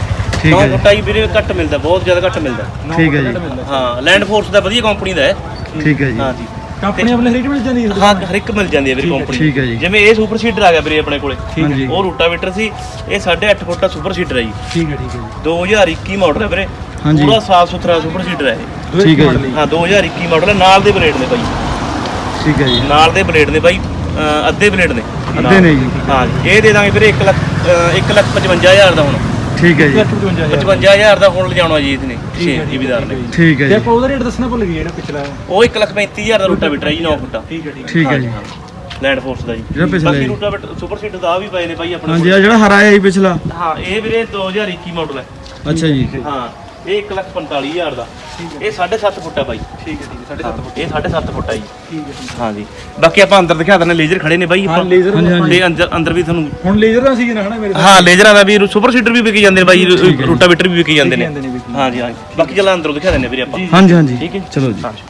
ਠੀਕ 9 ਹੈ ਜੀ। ਫੁੱਟਾ ਜੀ ਵੀਰੇ ਘੱਟ ਮਿਲਦਾ ਬਹੁਤ ਜ਼ਿਆਦਾ ਘੱਟ ਮਿਲਦਾ। ਠੀਕ ਹੈ ਜੀ। ਹਾਂ ਲੈਂਡ ਫੋਰਸ ਦਾ ਵਧੀਆ ਕੰਪਨੀ ਦਾ ਹੈ। ਠੀਕ ਹੈ ਜੀ। ਹਾਂ ਜੀ। ਕੰਪਨੀ ਆਪਣੇ ਹਰੇਕ ਮਿਲ ਜਾਂਦੀ ਹੈ ਹਾਂ ਹਰ ਇੱਕ ਮਿਲ ਜਾਂਦੀ ਹੈ ਵੀਰੇ ਕੰਪਨੀ ਠੀਕ ਹੈ ਜੀ। ਜਿਵੇਂ ਇਹ ਸੁਪਰ ਸੀਡਰ ਆ ਗਿਆ ਵੀਰੇ ਆਪਣੇ ਕੋਲੇ। ਉਹ ਰੂਟਾਵੇਟਰ ਸੀ। ਇਹ 8.5 ਫੁੱਟ ਦਾ ਸੁਪਰ ਸੀਡਰ ਹੈ ਜੀ। ਠੀਕ ਹੈ ਠੀਕ ਹੈ ਜੀ। 2021 ਮਾਡਲ ਹੈ ਵੀਰੇ। ਹਾਂਜੀ। ਪੂਰਾ ਸਾਫ਼ ਸੁਥਰਾ ਸੁਪਰ ਸੀਡਰ ਹੈ ਇਹ। ਠੀਕ ਹੈ ਜੀ। ਹਾਂ 2021 ਮਾਡਲ ਹੈ। ਨਾਲ ਦੇ ਬਲੇਡ ਨੇ ਬਾਈ। ਠੀਕ ਹੈ ਜੀ। ਨਾਲ ਦੇ ਬਲੇਡ ਨੇ ਅਹ ਅੱਧੇ ਬਲੇਡ ਨੇ। ਅੱਧੇ ਨੇ ਜੀ। ਹਾਂ ਜੀ ਇਹ ਦੇ ਦਾਂਗੇ ਵੀਰੇ 1 ਲੱਖ 1 ਲੱਖ 55000 ਦਾ ਹੁਣ। ਠੀਕ ਹੈ ਜੀ। 55000 55000 ਦਾ ਹੁਣ ਲਿਜਾਉਣਾ ਜੀ ਇਸਨੇ ਠੀਕ ਹੈ, 6 ਜੀਬੀਦਾਰ ਨੇ। ਠੀਕ ਹੈ ਤੇ ਜੀ ਆਪਾਂ ਉਹਦਾ ਰੇਟ ਦੱਸਣਾ ਭੁੱਲ ਗਏ ਜਿਹੜਾ ਪਿਛਲਾ ਉਹ 1 ਲੱਖ 35000 ਦਾ ਰੂਟਾਵੇਟਰ ਹੈ ਜੀ 9 ਫੁੱਟਾ। ਠੀਕ ਹੈ ਠੀਕ ਠੀਕ ਹੈ ਜੀ। ਲੈਂਡ ਫੋਰਸ ਦਾ ਜੀ। ਜਿਹੜਾ ਪਿਛਲਾ ਬਾਕੀ ਜੀ। ਰੂਟਾਵੇਟਰ ਸੁਪਰ ਸੀਡਰ ਦਾ ਆਹ ਵੀ ਪਏ ਨੇ ਬਾਈ ਆਪਣੇ ਹਾਂਜੀ ਆ ਜਿਹੜਾ ਹਰਾ ਹੈ ਜੀ ਪਿਛਲਾ। ਕੋਲ। ਹਾਂ ਇਹ ਵੀਰੇ 2021 ਮਾਡਲ ਹੈ। ਅੱਛਾ ਜੀ। ਹਾਂ। ਇਹ 1 ਲੱਖ 45000 ਦਾ। ਇਹ 7.5 ਫੁੱਟ ਹੈ ਬਾਈ। ਠੀਕ ਹੈ ਠੀਕ ਹੈ 7.5 ਫੁੱਟ। ਇਹ 7.5 ਫੁੱਟ ਹੈ ਜੀ। ਠੀਕ ਹੈ ਠੀਕ ਹਾਂ ਜੀ ਬਾਕੀ ਆਪਾਂ ਅੰਦਰ ਦਿਖਾ ਦਿੰਦੇ ਲੇਜ਼ਰ ਖੜੇ ਨੇ ਬਾਈ। ਹਾਂ ਆਪਾਂ ਲੇਜ਼ਰ ਹਾਂਜੀ, ਹਾਂਜੀ। ਤੇ ਅੰਦਰ ਅੰਦਰ ਵੀ ਤੁਹਾਨੂੰ ਹੁਣ ਲੇਜ਼ਰ ਦਾ ਸੀ ਨਾ ਹਨਾ ਮੇਰੇ ਹਾਂ ਲੇਜ਼ਰਾਂ ਦਾ ਵੀ ਸੁਪਰ ਸੀਡਰ ਵੀ ਵਿਕੀ ਜਾਂਦੇ ਨੇ ਬਾਈ ਰੂਟਾਵੇਟਰ ਵੀ ਵਿਕੀ ਜਾਂਦੇ ਨੇ। ਜਾਂਦੇ ਨੇ ਵਿਕੀ। ਹਾਂ ਜੀ ਹਾਂ ਜੀ। ਬਾਕੀ ਚੱਲ ਅੰਦਰੋਂ ਦਿਖਾ ਦਿੰਦੇ ਵੀਰੇ ਆਪਾਂ। ਹਾਂਜੀ ਹਾਂਜੀ। ਠੀਕ ਹੈ ਚਲੋ ਜੀ। ਹਾਂ। ਜੀ।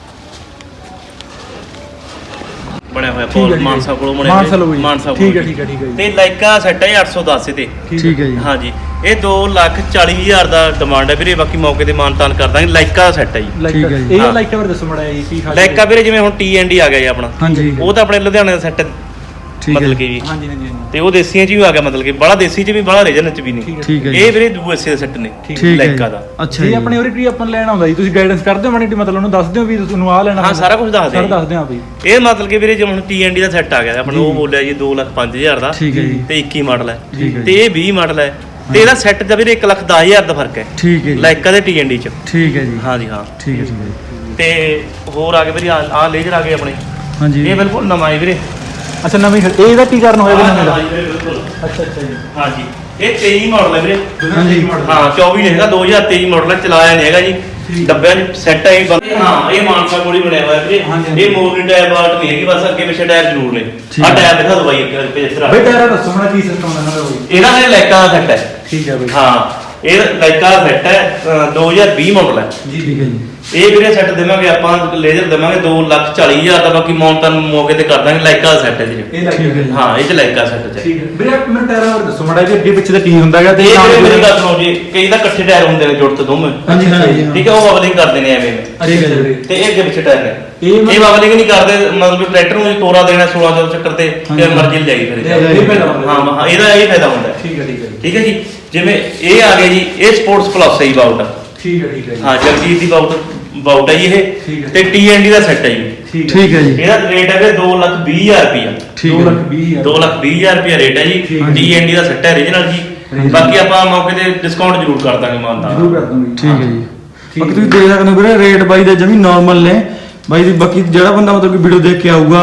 ਬਣਿਆ ਹੋਇਆ ਠੀਕ ਹੈ ਪੋਲ ਜੀ। ਮਾਨਸਾ ਕੋਲੋਂ ਬਣਿਆ ਮਾਨਸਾ ਜੀ। ਮਾਨਸਾ ਠੀਕ ਹੈ, ਕੋਲੋਂ ਠੀਕ ਹੈ, ਠੀਕ ਹੈ। ਤੇ ਲਾਈਕਾ ਸੈੱਟ ਹੈ 810 ਤੇ। ਠੀਕ ਹੈ ਜੀ। ਹਾਂ ਜੀ ਇਹ 2 ਲੱਖ 40 ਹਜ਼ਾਰ ਦਾ ਡਿਮਾਂਡ ਹੈ ਵੀਰੇ ਬਾਕੀ ਮੌਕੇ ਤੇ ਮਾਨਤਾਨ ਕਰ ਦਾਂਗੇ ਲਾਈਕਾ ਦਾ ਸੈੱਟ ਹੈ ਜੀ। ਲਾਈਕ ਠੀਕ ਹੈ ਜੀ। ਇਹ ਹਾਂ। ਲਾਈਕ ਬਾਰੇ ਦੱਸੋ ਮੜਾ ਜੀ ਕੀ ਖਾਸ ਲਾਈਕਾ ਵੀਰੇ ਜਿਵੇਂ ਹੁਣ ਟੀਐਨਡੀ ਆ ਗਿਆ ਜੀ ਆਪਣਾ। ਹਾਂਜੀ। ਉਹ ਤਾਂ ਆਪਣੇ ਲੁਧਿਆਣੇ ਦਾ ਸੈੱਟ ਠੀਕ ਹੈ ਮਤਲਬ ਕਿ ਜੀ ਹਾਂਜੀ ਹਾਂਜੀ ਹਾਂਜੀ। ਤੇ ਉਹ ਦੇਸੀਆਂ ਚ ਵੀ ਆ ਗਿਆ ਮਤਲਬ ਕਿ ਬੜਾ ਦੇਸੀ ਚ ਵੀ ਬੜਾ ਰੇਜਨ ਚ ਵੀ ਨਹੀਂ ਠੀਕ ਹੈ ਜੀ। ਇਹ ਵੀਰੇ ਯੂਐਸਏ ਦੇ ਸੈੱਟ ਨੇ ਠੀਕ ਹੈ ਲਾਈਕਾ। ਦਾ। ਅੱਛਾ ਜੇ ਜੀ। ਆਪਣੇ ਉਰੇ ਕੀ ਆਪਾਂ ਲੈਣ ਆਉਂਦਾ ਜੀ ਤੁਸੀਂ ਗਾਈਡੈਂਸ ਕਰਦੇ ਹੋ ਜਿਹੀ, ਮਤਲਬ ਉਹਨੂੰ ਦੱਸਦੇ ਹੋ ਵੀ ਤੁਹਾਨੂੰ ਆਹ ਲੈਣਾ ਹਾਂ ਸਾਰਾ ਕੁਝ ਦੱਸ ਸਾਰਾ ਦਿਆਂ ਦੱਸਦੇ ਹਾਂ ਬਈ ਇਹ ਮਤਲਬ ਕਿ ਵੀਰੇ ਜਿਵੇਂ ਹੁਣ ਟੀਐਨਡੀ ਦਾ ਸੈੱਟ ਆ ਗਿਆ ਆਪਣਾ ਉਹ ਬੋਲਿਆ ਜੀ 2 ਲੱਖ 5000 ਦਾ ਠੀਕ ਹੈ ਜੀ। ਤੇ 21 ਮਾਡਲ ਹੈ। ਠੀਕ ਹੈ ਤੇ ਇਹ 20 ਮਾਡਲ ਹੈ। ਤੇ ਇਹਦਾ ਸੈੱਟ ਦਾ ਵੀਰੇ 1 ਲੱਖ 10000 ਦਾ ਫ਼ਰਕ ਹੈ। ਠੀਕ ਹੈ ਜੀ। ਲਾਈਕਾ ਦੇ ਟੀਐਨਡੀ ਚ। ਠੀਕ ਹੈ ਜੀ। ਹਾਂ ਜੀ ਹਾਂ। ਠੀਕ ਹੈ ਠੀਕ ਹੈ ਤੇ ਹੋਰ ਆ ਗਏ ਵੀਰੇ ਆ ਲੇਜ਼ਰ ਆ ਗਏ ਆਪਣੇ। ਹਾਂਜੀ। ਇਹ ਬਿਲਕੁਲ ਨਵਾਂ ਹੈ ਵੀਰੇ। ਅੱਛਾ ਨਵੀਂ ਇਹਦਾ ਕੀ ਕਾਰਨ ਹੋਇਆ ਨਵੇਂ ਦਾ ਅੱਛਾ ਅੱਛਾ ਜੀ। ਹਾਂ ਜੀ। ਇਹ 23 ਮਾਡਲ ਹੈ ਵੀਰੇ। ਹਾਂਜੀ। ਹਾਂ 24 ਨਹੀਂ ਹੈਗਾ 2023 ਮਾਡਲ ਚਲਾਇਆ ਨਹੀਂ ਹੈਗਾ ਜੀ। ਡੱਬਿਆਂ 'ਚ ਸੈੱਟ ਹੈ ਇਹ ਬੰਦ- ਹਾਂ ਇਹ ਮਾਨਸਾ ਕੋਲ ਹੀ ਬਣਿਆ ਹੋਇਆ ਵੀਰੇ। ਇਹ ਮੋਰਨੀ ਟਾਇਰ ਬਾਲਟ ਨਹੀਂ ਹੈਗੀ ਬਸ ਅੱਗੇ ਪਿੱਛੇ ਟਾਇਰ ਜ਼ਰੂਰ ਨੇ। ਆ। ਟਾਇਰ ਦਿਖਾ ਦੋ ਬਾਈ ਅੱਗੇ ਅੱਗੇ ਜਿਸ ਤਰ੍ਹਾਂ ਬਈ ਟਾਇਰਾਂ ਦੱਸੋ ਮੜਾ ਕੀ ਸਿਸਟਮ ਇਹਨਾਂ ਦਾ ਬਈ। ਇਹਦਾ ਇਹ ਲਾਈਕਾ ਦਾ ਸੈੱਟ ਹੈ। ਠੀਕ ਹੈ ਬਈ। ਹਾਂ ਇਹ ਲਾਈਕਾ ਦਾ ਸੈੱਟ ਹੈ ਅ, 2020 ਮਾਡਲ ਹੈ। ਜੀ ਠੀਕ ਹੈ ਜੀ। ਇਹ ਵੀਰੇ ਸੈੱਟ ਦੇਵਾਂਗੇ ਆਪਾਂ ਲੇਜ਼ਰ ਦੇਵਾਂਗੇ 2 ਲੱਖ 40 ਹਜ਼ਾਰ ਦਾ ਬਾਕੀ ਮੌਨਤਨ ਮੌਕੇ ਤੇ ਕਰ ਦਾਂਗੇ ਲਾਈਕਾ ਸੈੱਟ ਹੈ ਜੀ ਇਹ ਲੱਗ ਠੀਕ ਹੈ ਜੀ। ਇਹ ਚ ਲਾਈਕਾ ਸੈੱਟ ਹੈ ਠੀਕ ਹੈ ਵੀਰੇ ਮੈਨੂੰ ਟਾਇਰਾਂ ਬਾਰੇ ਦੱਸੋ ਮੜਾ ਜੀ ਅੱਗੇ ਪਿੱਛੇ ਦਾ ਕੀ ਹੁੰਦਾ ਹੈਗਾ ਤੇ ਇਹ ਵੀਰੇ ਮੇਰੀ ਗੱਲ ਸੁਣੋ ਜੀ ਕਈ ਤਾਂ ਇਕੱਠੇ ਟਾਇਰ ਹੁੰਦੇ ਨੇ ਜੁੜ ਤੇ ਦੋਵੇਂ ਹਾਂਜੀ ਹਾਂਜੀ ਠੀਕ ਹੈ ਉਹ ਬਬਲਿੰਗ ਕਰਦੇ ਨੇ ਐਵੇਂ ਐਵੇਂ। ਠੀਕ ਹੈ ਜੀ। ਤੇ ਇਹ ਅੱਗੇ ਪਿੱਛੇ ਟਾਇਰ ਨੇ ਇਹ ਬਬਲਿੰਗ ਨਹੀਂ ਕਰਦੇ ਮਤਲਬ ਟਰੈਕਟਰ ਨੂੰ ਜੀ ਤੋਰਾ ਦੇਣਾ 16 ਦੇ ਚੱਕਰ ਤੇ। ਤੇ ਮਰਜ਼ੀ ਫਿਰ ਇਹ ਫਾਇਦਾ ਹੁੰਦਾ। ਹਾਂ ਹਾਂ ਇਹਦਾ ਇਹ ਫਾਇਦਾ ਹੁੰਦਾ ਹੈ। ਠੀਕ ਹੈ ਠੀਕ ਹੈ ਜੀ। ਠੀਕ ਹੈ ਜੀ ਜਿਵੇਂ ਇਹ ਆ ਗਿਆ ਜੀ ਇਹ ਸਪੋਰਟਸ ਪਲੱਸ ਹੈ ਜੀ ਬਾਊਟ ਠੀਕ ਹੈ ਠੀਕ ਹੈ ਜੀ। ਹਾਂ ਜਗਜੀਤ ਦੀ ਬਾਊਟ ਬਾਊਟ ਹੈ ਜੀ ਠੀਕ ਇਹ ਹੈ। ਤੇ ਟੀਐਨਡੀ ਦਾ ਸੈੱਟ ਹੈ ਜੀ। ਠੀਕ ਹੈ। ਠੀਕ ਹੈ ਜੀ। ਇਹਦਾ ਰੇਟ ਹੈ 2 ਲੱਖ 20 ਹਜ਼ਾਰ ਰੁਪਇਆ ਠੀਕ ਦੋ ਹੈ ਲੱਖ ਵੀਹ ਹਜ਼ਾਰ 2 ਲੱਖ 20 ਹਜ਼ਾਰ ਰੁਪਇਆ ਰੇਟ ਹੈ ਜੀ। ਠੀਕ ਹੈ। ਟੀਐਨਡੀ ਦਾ ਸੈੱਟ ਹੈ ਰੀਜਨਲ ਜੀ। ਬਾਕੀ ਆਪਾਂ ਮੌਕੇ ਤੇ ਡਿਸਕਾਊਂਟ ਜ਼ਰੂਰ ਕਰ ਦਾਂਗੇ ਮਾਨਤਾ ਜ਼ਰੂਰ ਕਰ ਦੂੰਗੀ। ਠੀਕ ਹੈ ਜੀ। ਠੀਕ ਬਾਕੀ ਤੁਸੀਂ ਦੇਖ ਸਕਦੇ ਹੋ ਵੀਰੇ ਰੇਟ ਬਾਈ ਦੇ ਜਮੀ ਨਾਰਮਲ ਨੇ। ਬਾਈ ਦੀ ਬਾਕੀ ਜਿਹੜਾ ਬੰਦਾ ਮਤਲਬ ਕਿ ਵੀਡੀਓ ਦੇਖ ਕੇ ਆਊਗਾ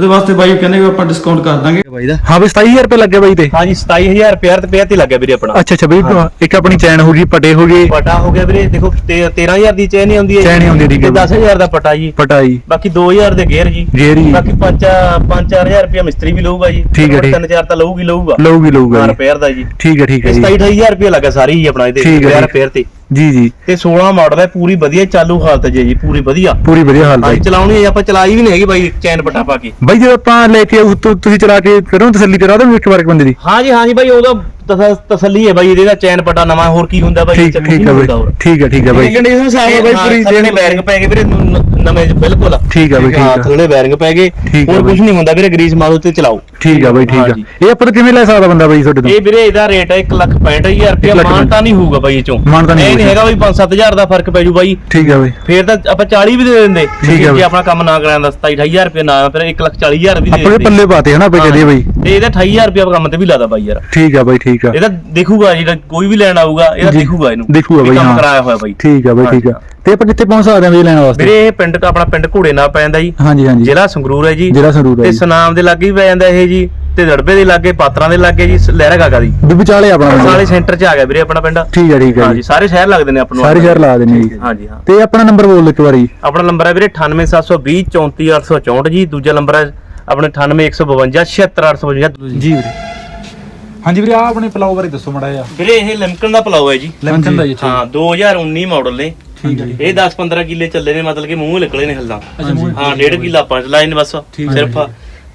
ਉਹਦੇ ਵਾਸਤੇ ਬਾਈ ਕਹਿੰਦੇ ਵੀ ਆਪਾਂ ਡਿਸਕਾਊਂਟ ਕਰ ਦਾਂਗੇ। ਬਾਈ ਦਾ। ਹਾਂ ਬਈ 27000 ਰੁਪਏ ਲੱਗੇ ਬਾਈ ਤੇ। ਹਾਂ ਜੀ 27000 ਰੁਪਇਆ ਤੇ ਪਿਆ ਤੇ ਲੱਗਿਆ ਵੀਰੇ ਆਪਣਾ। ਅੱਛਾ ਅੱਛਾ ਬਈ ਇੱਕ ਆਪਣੀ ਚੈਨ ਹੋ ਗਈ ਪਟੇ ਹੋ ਗਏ। ਪਟਾ ਹੋ ਗਿਆ ਵੀਰੇ ਦੇਖੋ 13000 ਦੀ ਚੈਨ ਹੀ ਆਉਂਦੀ ਹੈ ਚੈਨ ਹੀ ਆਉਂਦੀ ਹੈ, ਠੀਕ ਹੈ। ਤੇ 10000 ਦਾ ਪਟਾ ਜੀ। ਪਟਾਈ। ਬਾਕੀ 2000 ਦੇ ਗੇਅਰ ਜੀ। ਗੇਰੀ ਬਾਕੀ 5 5-4000 ਰੁਪਇਆ ਮਿਸਤਰੀ ਵੀ ਲਊਗਾ ਜੀ। ਠੀਕ ਹੈ, ਠੀਕ। 3-4 ਤਾਂ ਲਊਗੀ ਲਊਗਾ। ਲਊਗੀ ਲਊਗਾ ਜੀ। ਰਿਪੇਅਰ ਦਾ ਜੀ। ਠੀਕ ਹੈ ਠੀਕ ਹੈ ਜੀ। 27000 ਰੁਪਇਆ ਲੱਗਾ ਸਾਰੀ ਹੀ ਆਪਣਾ ਇਹਦੇ ਠੀਕ ਹੈ, ਰਿਪੇਅਰ ਠੀਕ। ਰਿਪੇਅਰ ਤੇ। ਜੀ ਜੀ। ਤੇ 16 ਮਾਡਲ ਹੈ ਪੂਰੀ ਵਧੀਆ ਚਾਲੂ ਹਾਲਤ ਹੈ ਜੀ ਪੂਰੀ ਵਧੀਆ। ਪੂਰੀ ਵਧੀਆ ਹਾਲ ਹਾਂ ਚਲਾਉਣੀ ਹੈ ਆਪਾਂ ਚਲਾਈ ਵੀ ਨਹੀਂ ਹੈਗੀ ਬਾਈ ਚੈਨ ਪਟਾ ਪਾ ਕੇ। ਬਾਈ ਜਦੋਂ ਆਪਾਂ ਲੈ ਕੇ ਤੁ- ਤੁਸੀਂ ਚਲਾ ਕੇ ਕਰੋ ਤਸੱਲੀ ਕਰਾ ਦੋ ਇੱਕ ਵਾਰ ਇੱਕ ਬੰਦੇ ਦੀ। ਹਾਂ ਜੀ ਹਾਂ ਜੀ ਬਾਈ ਉਹਦਾ ਤਸ- ਤਸੱਲੀ ਹੈ ਬਾਈ ਇਹਦਾ ਚੈਨ ਪਟਾ ਨਵਾਂ ਹੋਰ ਕੀ ਹੁੰਦਾ ਬਾਈ? ਠੀਕ ਠੀਕ ਹੈ ਬਾਈ। ਠੀਕ ਹੈ ਠੀਕ ਹੈ ਬਾਈ। ਕੰਡੀਸ਼ਨ ਸਾਫ਼ ਹੈ ਬਾਈ ਪੂਰੀ ਥੱਲੇ ਬੈਰਿੰਗ ਪੈ ਗਏ ਵੀਰੇ ਨ- ਨ- ਨਵੇਂ ਜਿਹੇ ਬਿਲਕੁਲ। ਠੀਕ ਹੈ ਬਾਈ ਹਾਂ ਠੀਕ ਹੈ। ਥੱਲੇ ਬੈਰਿੰਗ ਪੈ ਗਏ। ਠੀਕ ਹੈ ਹੋਰ ਬਾਈ। ਕੁਝ ਨਹੀਂ ਹੁੰਦਾ ਵੀਰੇ ਗਰੀਸ ਮਾਰੋ ਤੇ ਚਲਾਓ। ਠੀਕ ਹੈ ਬਾਈ ਠੀਕ ਹਾਂ। ਹੈ ਜੀ। ਇਹ ਆਪਾਂ ਤੋਂ ਕਿਵੇਂ ਲੈ ਸਕਦਾ ਬੰਦਾ ਬਾਈ ਤੁਹਾਡੇ ਤੋਂ? ਇਹ ਵੀਰੇ ਇਹਦਾ ਰੇਟ ਹੈ 165000 ਰੁਪਏ ਇੱਕ ਲੱਖ ਮਾਨਤਾ ਨਹੀਂ ਹੋਊਗਾ ਬਾਈ ਇਹ ਚੋਂ। ਮਾਨਤਾ ਨਹੀਂ ਇਹ ਨਹੀਂ ਹੋਊਗਾ। ਹੈਗਾ ਬਾਈ 5-7000 ਦਾ ਫ਼ਰਕ ਪੈ ਜੂ ਬਾਈ। ਠੀਕ ਹੈ ਬਾਈ। ਫੇਰ ਤਾਂ ਆਪਾਂ 40 ਵੀ ਦੇ ਦਿੰਦੇ। ਠੀਕ ਹੈ ਜੇ। ਆਪਣਾ ਕੰਮ ਨਾ ਕਰਾਂਦਾ 27000 ਰੁਪਏ ਨਾ ਫਿਰ 140000 ਵੀ ਦੇ ਆਪਣੇ ਦਿੰਦੇ। ਪੱਲੇ ਪਾਤੇ ਹਨਾ ਬਾਈ ਕਦੇ ਬਾਈ। ਤੇ ਇਹਦਾ 28000 ਰੁਪਏ ਕੰਮ ਤੇ ਵੀ ਲਾਦਾ ਬਾਈ ਯਾਰ। ਠੀਕ ਹੈ ਬਾਈ ਠੀਕ ਹੈ ਇਹਦਾ ਦੇਖੂਗਾ ਜਿਹੜਾ ਕੋਈ ਵੀ ਲੈਣ ਆਊਗਾ ਇਹਦਾ ਦੇਖੂਗਾ ਇਹਨੂੰ। ਦੇਖੂਗਾ ਬਾਈ, ਕੰਮ ਹਾਂ। ਕਰਾਇਆ ਹੋਇਆ ਬਾਈ। ਠੀਕ ਹੈ ਬਾਈ ਠੀਕ ਹੈ ਤੇ ਆਪਾਂ ਕਿੱਥੇ ਪਹੁੰਚ ਸਕਦੇ ਹਾਂ ਬਾਈ ਲੈਣ ਵਾਸਤੇ? ਵੀਰੇ ਇਹ ਪਿੰਡ ਆਪਣਾ ਪਿੰਡ ਘੋੜੇ ਨਾਲ ਪੈਂਦਾ ਜੀ। ਹਾਂਜੀ ਹਾਂਜੀ। ਜ਼ਿਲ੍ਹਾ ਸੰਗਰੂਰ ਹੈ ਜੀ। ਜਿਹੜਾ ਸੰਗਰੂਰ ਹੈ ਤੇ। ਸਨਾਮ ਦੇ ਲਾਗੇ ਵੀ ਪੈ ਜਾਂਦਾ ਇਹ ਜੀ। ਤੇ ਦੜਬੇ ਦੇ ਲਾਗੇ ਪਾਤਰਾਂ ਦੇ ਲਾਗੇ ਜੀ ਲਹਿਰਾ ਗਾਗਾ ਦੀ। ਵੀ ਵਿਚਾਲੇ ਆਪਣਾ। ਸਾਲੇ ਸੈਂਟਰ 'ਚ ਆ ਗਿਆ ਵੀਰੇ ਆਪਣਾ ਪਿੰਡ। ਠੀਕ ਹੈ ਠੀਕ ਹੈ ਹਾਂ ਜੀ। ਜੀ ਸਾਰੇ ਸ਼ਹਿਰ ਲੱਗਦੇ ਨੇ ਆਪਾਂ ਨੂੰ ਸਾਰੇ ਸ਼ਹਿਰ ਲਾ ਦੇਣੇ ਜੀ। ਹਾਂ। ਜੀ ਹਾਂ। ਤੇ ਆਪਣਾ ਨੰਬਰ ਬੋਲ ਇੱਕ ਵਾਰੀ। ਆਪਣਾ ਨੰਬਰ ਹੈ ਵੀਰੇ 98720 34864 ਜੀ। ਦੂਜਾ ਨੰਬਰ ਹੈ ਆਪਣੇ 98152 76852 ਜੀ ਵੀਰੇ। ਹਾਂਜੀ ਵੀਰੇ ਆ ਆਪਣੇ ਪਲਾਓ ਬਾਰੇ ਦੱਸੋ ਮੜਾ ਜਿਹਾ। ਵੀਰੇ ਇਹ ਲਿਮਕਨ ਦਾ ਪਲਾਓ ਹੈ ਜੀ। ਲੈਮਕਨ ਦਾ ਜੀ ਹਾਂ 2019 ਮਾਡਲ ਨੇ ਠੀਕ ਹੈ ਜੀ ਇਹ 10-15 ਕਿੱਲੇ ਚੱਲੇ ਨੇ ਮਤਲਬ ਕਿ ਮੂੰਹ ਨਿਕਲੇ ਨੇ ਹੱਲਾਂ। ਅੱਛਾ ਮੂੰਹ ਹਾਂ ਡੇਢ ਕਿੱਲਾ ਆਪਾਂ ਚਲਾਏ ਨੇ ਬਸ ਠੀਕ ਹੈ ਸਿਰਫ।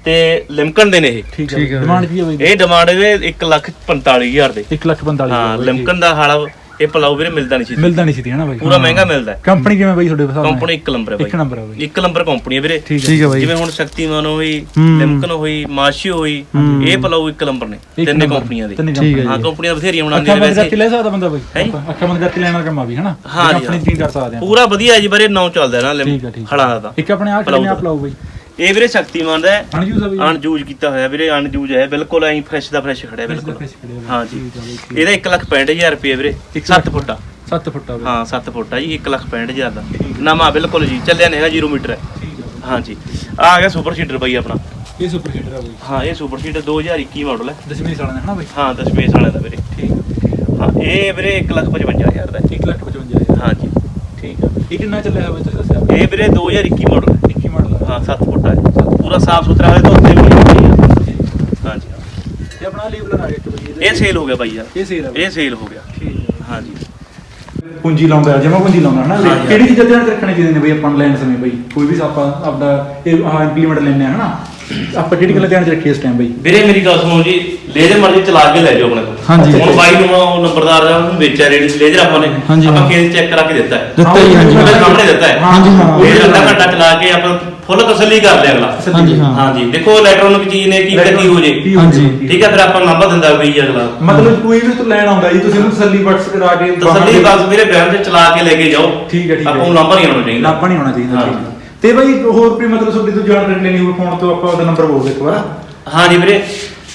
ਤੇ ਲਿਮਕਨ ਦੇ ਨੇ ਇਹ। ਠੀਕ ਠੀਕ ਹੈ। ਹੈ। ਡਿਮਾਂਡ ਕੀ ਹੈ ਬਾਈ? ਇਹ ਡਿਮਾਂਡ ਇਹਦੇ 1 ਲੱਖ 45000 ਦੇ। 1 ਲੱਖ 45 ਹਾਂ ਲਿਮਕਨ ਦਾ ਹਾਲਾ ਇਹ ਪਲਾਉ ਵੀਰੇ ਮਿਲਦਾ ਨਹੀਂ ਸੀ ਮਿਲਦਾ ਨਹੀਂ ਸੀ ਹਨਾ ਬਾਈ? ਪੂਰਾ ਮਹਿੰਗਾ ਮਿਲਦਾ ਹੈ। ਕੰਪਨੀ ਕਿਵੇਂ ਬਾਈ ਤੁਹਾਡੇ ਹਿਸਾਬ ਨਾਲ? ਕੰਪਨੀ ਇੱਕ ਨੰਬਰ ਹੈ ਇੱਕ ਬਾਈ ਨੰਬਰ ਆ ਬਾਈ। ਇੱਕ ਨੰਬਰ ਕੰਪਨੀ ਹੈ ਵੀਰੇ। ਠੀਕ ਹੈ। ਹੈ ਬਾਈ। ਜਿਵੇਂ ਹੁਣ ਸ਼ਕਤੀਮਾਨ ਹੋਈ ਹੂੰ। ਲਿਮਕਨ ਹੋਈ ਮਾਸ਼ੀ ਹੋਈ ਇਹ ਪਲਾਉ ਇੱਕ ਨੰਬਰ ਨੇ। ਇੱਕ ਤਿੰਨੇ ਕੰਪਨੀਆਂ ਦੇ। ਹੈ ਹਾਂ ਕੰਪਨੀਆਂ ਬਥੇਰੀਆਂ ਅੱਖਾਂ ਬਣਾਉਂਦੀਆਂ ਨੇ ਵੈਸੇ। ਲੈ ਸਕਦਾ ਬੰਦਾ ਬਾਈ? ਹੈਂ? ਅੱਖਾਂ ਬੰਦ ਕਰਕੇ ਲੈਣ ਕੰਮ ਆ ਵੀ ਹਨਾ ਹਾਂ ਆਪਣੀ ਯਕੀਨ ਕਰ ਸਕਦੇ ਆ ਪੂਰਾ ਵਧੀਆ ਜੀ ਵੀਰੇ ਨੌ ਚੱਲਦਾ ਨਾ ਹੈ, ਹੈ। ਹਲਾਂ ਦਾ। ਇੱਕ ਆਪਣੇ ਆ ਕਿੰਨੇ ਆਪ ਲਾਓ ਬਾਈ? ਇਹ ਵੀਰੇ ਸ਼ਕਤੀਮਾਨ ਦਾ ਹੈ। ਆ ਅਨਯੂਜ਼ ਕੀਤਾ ਹੋਇਆ ਵੀਰੇ ਅਨਯੂਜ਼ ਹੈ ਬਿਲਕੁਲ ਐਂ ਫਰੈਸ਼ ਦਾ ਫਰੈਸ਼ ਖੜਿਆ ਬਿਲਕੁਲ। ਹਾਂ ਜੀ। ਇਹਦਾ 165000 ਰੁਪਏ ਵੀਰੇ 7 ਫੁੱਟਾ। 7 ਫੁੱਟ ਹਾਂ 7 ਫੁੱਟਾ ਜੀ 165000 ਦਾ। ਨਵਾਂ ਬਿਲਕੁਲ ਜੀ ਚੱਲਿਆ ਨਹੀਂ ਹੈਗਾ 0 ਮੀਟਰ ਹੈ ਹਾਂ ਜੀ। ਆ ਗਿਆ ਸੁਪਰ ਸੀਡਰ ਬਾਈ ਆਪਣਾ। ਇਹ ਸੁਪਰ ਹੀਟਰ ਆ ਬਾਈ। ਹਾਂ ਇਹ ਸੁਪਰ ਸੀਡਰ 2021 ਮਾਡਲ ਹੈ। ਦਸ਼ਮੇਸ਼ ਵਾਲਾ ਨੇ ਹਨਾ ਬਾਈ? ਹਾਂ ਦਸ਼ਮੇਸ਼ ਵਾਲਿਆਂ ਦਾ ਵੀਰੇ। ਠੀਕ ਹਾਂ ਇਹ ਵੀਰੇ 155000 ਦਾ ਹੈ। 1 ਲੱਖ 55000 ਹਾਂ ਜੀ। ਠੀਕ ਆ। ਇਹ ਕਿੰਨਾ ਚੱਲਿਆ ਹੋਇਆ ਤੁਸੀਂ ਦੱਸਿਆ? ਇਹ ਵੀਰੇ 2021 ਮਾਡਲ ਹੈ 21 ਮਾਡਲ ਹਾਂ 7 ਫੁੱਟਾ ਹੈ ਪੂਰਾ ਸਾਫ਼ ਸੁਥਰਾ ਹੈ ਧੋਤੇ ਵੀ ਨਹੀਂ ਹੋਣੀ ਹੈ। ਹਾਂ ਜੀ ਤੇ ਆਪਣਾ ਲੇਬਲਰ ਆ ਗਿਆ ਇੱਕ ਬਾਈ ਇਹ ਸੇਲ ਹੋ ਗਿਆ ਬਾਈ ਯਾਰ। ਇਹ ਸੇਲ ਆ। ਬਾਈ ਇਹ ਸੇਲ ਹੋ ਗਿਆ। ਠੀਕ ਹੈ। ਹਾਂ ਜੀ ਪੂੰਜੀ ਲਾਉਂਦਾ ਜਮਾ ਪੂੰਜੀ ਲਾਉਂਦਾ ਹਨਾ ਹਾਂ। ਜੀ। ਕਿਹੜੀ ਚੀਜ਼ਾਂ ਧਿਆਨ ਰੱਖਣੀ ਨੇ ਬਈ ਆਪਾਂ ਲੈਣ ਸਮੇਂ ਬਈ? ਕੋਈ ਵੀ ਆਪਾਂ ਆਪਦਾ ਇਹ ਹਾਂ ਇੰਪਲੀਮੈਂਟ ਲੈਣੇ ਹਨਾ? ਆਪਾਂ ਕਿਹੜੀ ਗੱਲ ਧਿਆਨ ਚ ਰੱਖੀਏ ਇਸ ਟਾਈਮ ਬਈ? ਵੀਰੇ ਮੇਰੀ ਗੱਲ ਸੁਣੋ ਜੀ ਲੇਜ਼ਰ ਮਰਜ਼ੀ ਚਲਾ ਕੇ ਲੈ ਜਾਓ ਆਪਣੇ ਕੋਲ। ਹਾਂਜੀ। ਹੁਣ ਬਾਈ ਨੂੰ ਉਹ ਨੰਬਰਦਾਰ ਦਾ ਉਹਨੂੰ ਵੇਚਿਆ ਰੇਡੀ ਲੇਜ਼ਰ ਆਪਾਂ ਨੇ ਹਾਂਜੀ, ਆਪਾਂ ਹਾਂ। ਕੇਸ ਚੈੱਕ ਕਰਾ ਕੇ ਦਿੱਤਾ ਹੈ। ਦਿੱਤਾ ਹੀ ਹਾਂਜੀ। ਉਹਦੇ ਸਾਹਮਣੇ ਦਿੱਤਾ ਹੈ। ਹਾਂਜੀ, ਹਾਂ। ਇਹ ਅੱਧਾ ਘੰਟਾ ਚਲਾ ਕੇ ਆਪਾਂ ਫੁੱਲ ਤਸੱਲੀ ਕਰ ਲਿਆ ਅਗਲਾ। ਹਾਂਜੀ ਹਾਂ। ਹਾਂਜੀ। ਦੇਖੋ ਇਲੈਕਟ੍ਰੋਨਿਕ ਚੀਜ਼ ਨੇ ਕੀ ਤੇ ਕੀ ਹੋ ਜੇ। ਹਾਂਜੀ। ਠੀਕ ਹੈ ਫਿਰ ਆਪਾਂ ਨੂੰ ਨੰਬਰ ਦਿੰਦਾ ਵੀ ਅਗਲਾ। ਮਤਲਬ ਕੋਈ ਵੀ ਤੂੰ ਲੈਣ ਆਉਂਦਾ ਜੀ ਤੁਸੀਂ ਉਹਨੂੰ ਤਸੱਲੀ ਬਟਸ ਕਰਾ ਕੇ ਤਸੱਲੀ ਬਸ ਵੀਰੇ ਬੈਂਕ 'ਚ ਚਲਾ ਕੇ ਲੈ ਕੇ ਜਾਓ। ਠੀਕ ਹੈ, ਠੀਕ ਹੈ। ਆਪਾਂ ਨੂੰ ਨੰਬਰ ਨਹੀਂ ਆਉਣਾ ਚਾਹੀਦਾ। ਲਾਪਾ ਨਹੀਂ ਹੋਣਾ ਚਾਹੀਦਾ ਹਾਂ। ਠੀਕ। ਤੇ ਬਈ ਹੋਰ ਵੀ ਮਤਲਬ ਤੁਹਾਡੀ ਤੋਂ ਜਾਣਕਾਰੀ ਲੈਣੀ ਹੋਵੇ ਫੋਨ ਤੋਂ ਆਪਾਂ ਉਹਦਾ ਨੰਬਰ ਬੋਲ ਦੇ ਇੱਕ ਵਾਰ। ਹਾਂ ਜੀ ਵੀਰੇ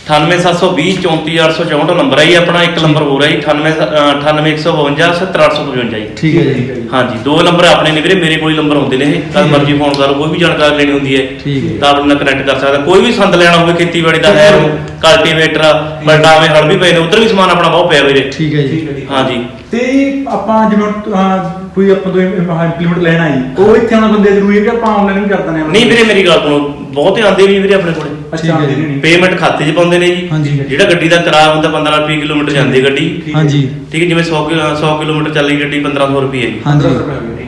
98720 34864 ਨੰਬਰ ਹੈ ਜੀ ਆਪਣਾ ਇੱਕ ਨੰਬਰ ਹੋਰ ਹੈ ਜੀ 98 98152 70855 ਜੀ। ਠੀਕ ਹੈ ਜੀ ਹਾਂਜੀ ਦੋ ਨੰਬਰ ਆਪਣੇ ਨੇ ਵੀਰੇ ਮੇਰੇ ਕੋਲ ਹੀ ਨੰਬਰ ਹੁੰਦੇ ਨੇ ਇਹ। ਕਦ ਮਰਜ਼ੀ ਫੋਨ ਕਰੋ ਕੋਈ ਵੀ ਜਾਣਕਾਰੀ ਲੈਣੀ ਹੁੰਦੀ ਹੈ ਠੀਕ ਹੈ। ਤਾਂ ਆਪਣੇ ਨਾਲ ਕਨੈਕਟ ਕਰ ਸਕਦਾ। ਕੋਈ ਵੀ ਸੰਦ ਲੈਣਾ ਹੋਵੇ ਖੇਤੀਬਾੜੀ ਦਾ ਹੈ ਕਲਟੀਵੇਟਰ ਬਲਟਾਵੇਂ ਹਲ ਵੀ ਪਏ ਨੇ ਉਧਰ ਵੀ ਸਮਾਨ ਆਪਣਾ ਬਹੁਤ ਪਿਆ ਵੀਰੇ। ਠੀਕ ਹੈ ਜੀ। ਹਾਂਜੀ ਤੇ ਆਪਾਂ ਜਿਵੇਂ ਅਹ, ਕੋਈ ਆਪਾਂ ਤੋਂ ਇੰਪਲੀਮੈਂਟ ਲੈਣਾ ਜੀ ਉਹ ਇੱਥੇ ਆਉਣਾ ਬੰਦੇ ਜ਼ਰੂਰੀ ਹੈ ਕਿ ਆਪਾਂ ਆਨਲਾਈਨ ਵੀ ਕਰ ਦਿੰਦੇ ਹਾਂ। ਨਹੀਂ ਵੀਰੇ ਮੇਰੀ ਗੱਲ ਸੁਣੋ। ਬਹੁਤੇ ਆਉਂਦੇ ਵੀ ਵੀਰੇ ਆਪਣੇ ਕੋਲੇ। ਅੱਛਾ ਹੈ ਆਉਂਦੇ। ਨਹੀਂ ਪੇਮੈਂਟ ਖਾਤੇ 'ਚ ਪਾਉਂਦੇ ਨੇ ਜੀ। ਜਿਹੜਾ ਗੱਡੀ ਦਾ ਕਿਰਾਇਆ ਹੁੰਦਾ 15 ਰੁਪਏ ਕਿਲੋਮੀਟਰ ਜਾਂਦੀ ਹੈ ਗੱਡੀ। ਹੈ। ਹਾਂਜੀ। ਠੀਕ ਹੈ ਜਿਵੇਂ 100 ਕਿ- 100 ਕਿਲੋਮੀਟਰ ਚੱਲੀ ਗੱਡੀ 1500 ਰੁਪਏ ਹੈ ਜੀ। ਹਾਂਜੀ।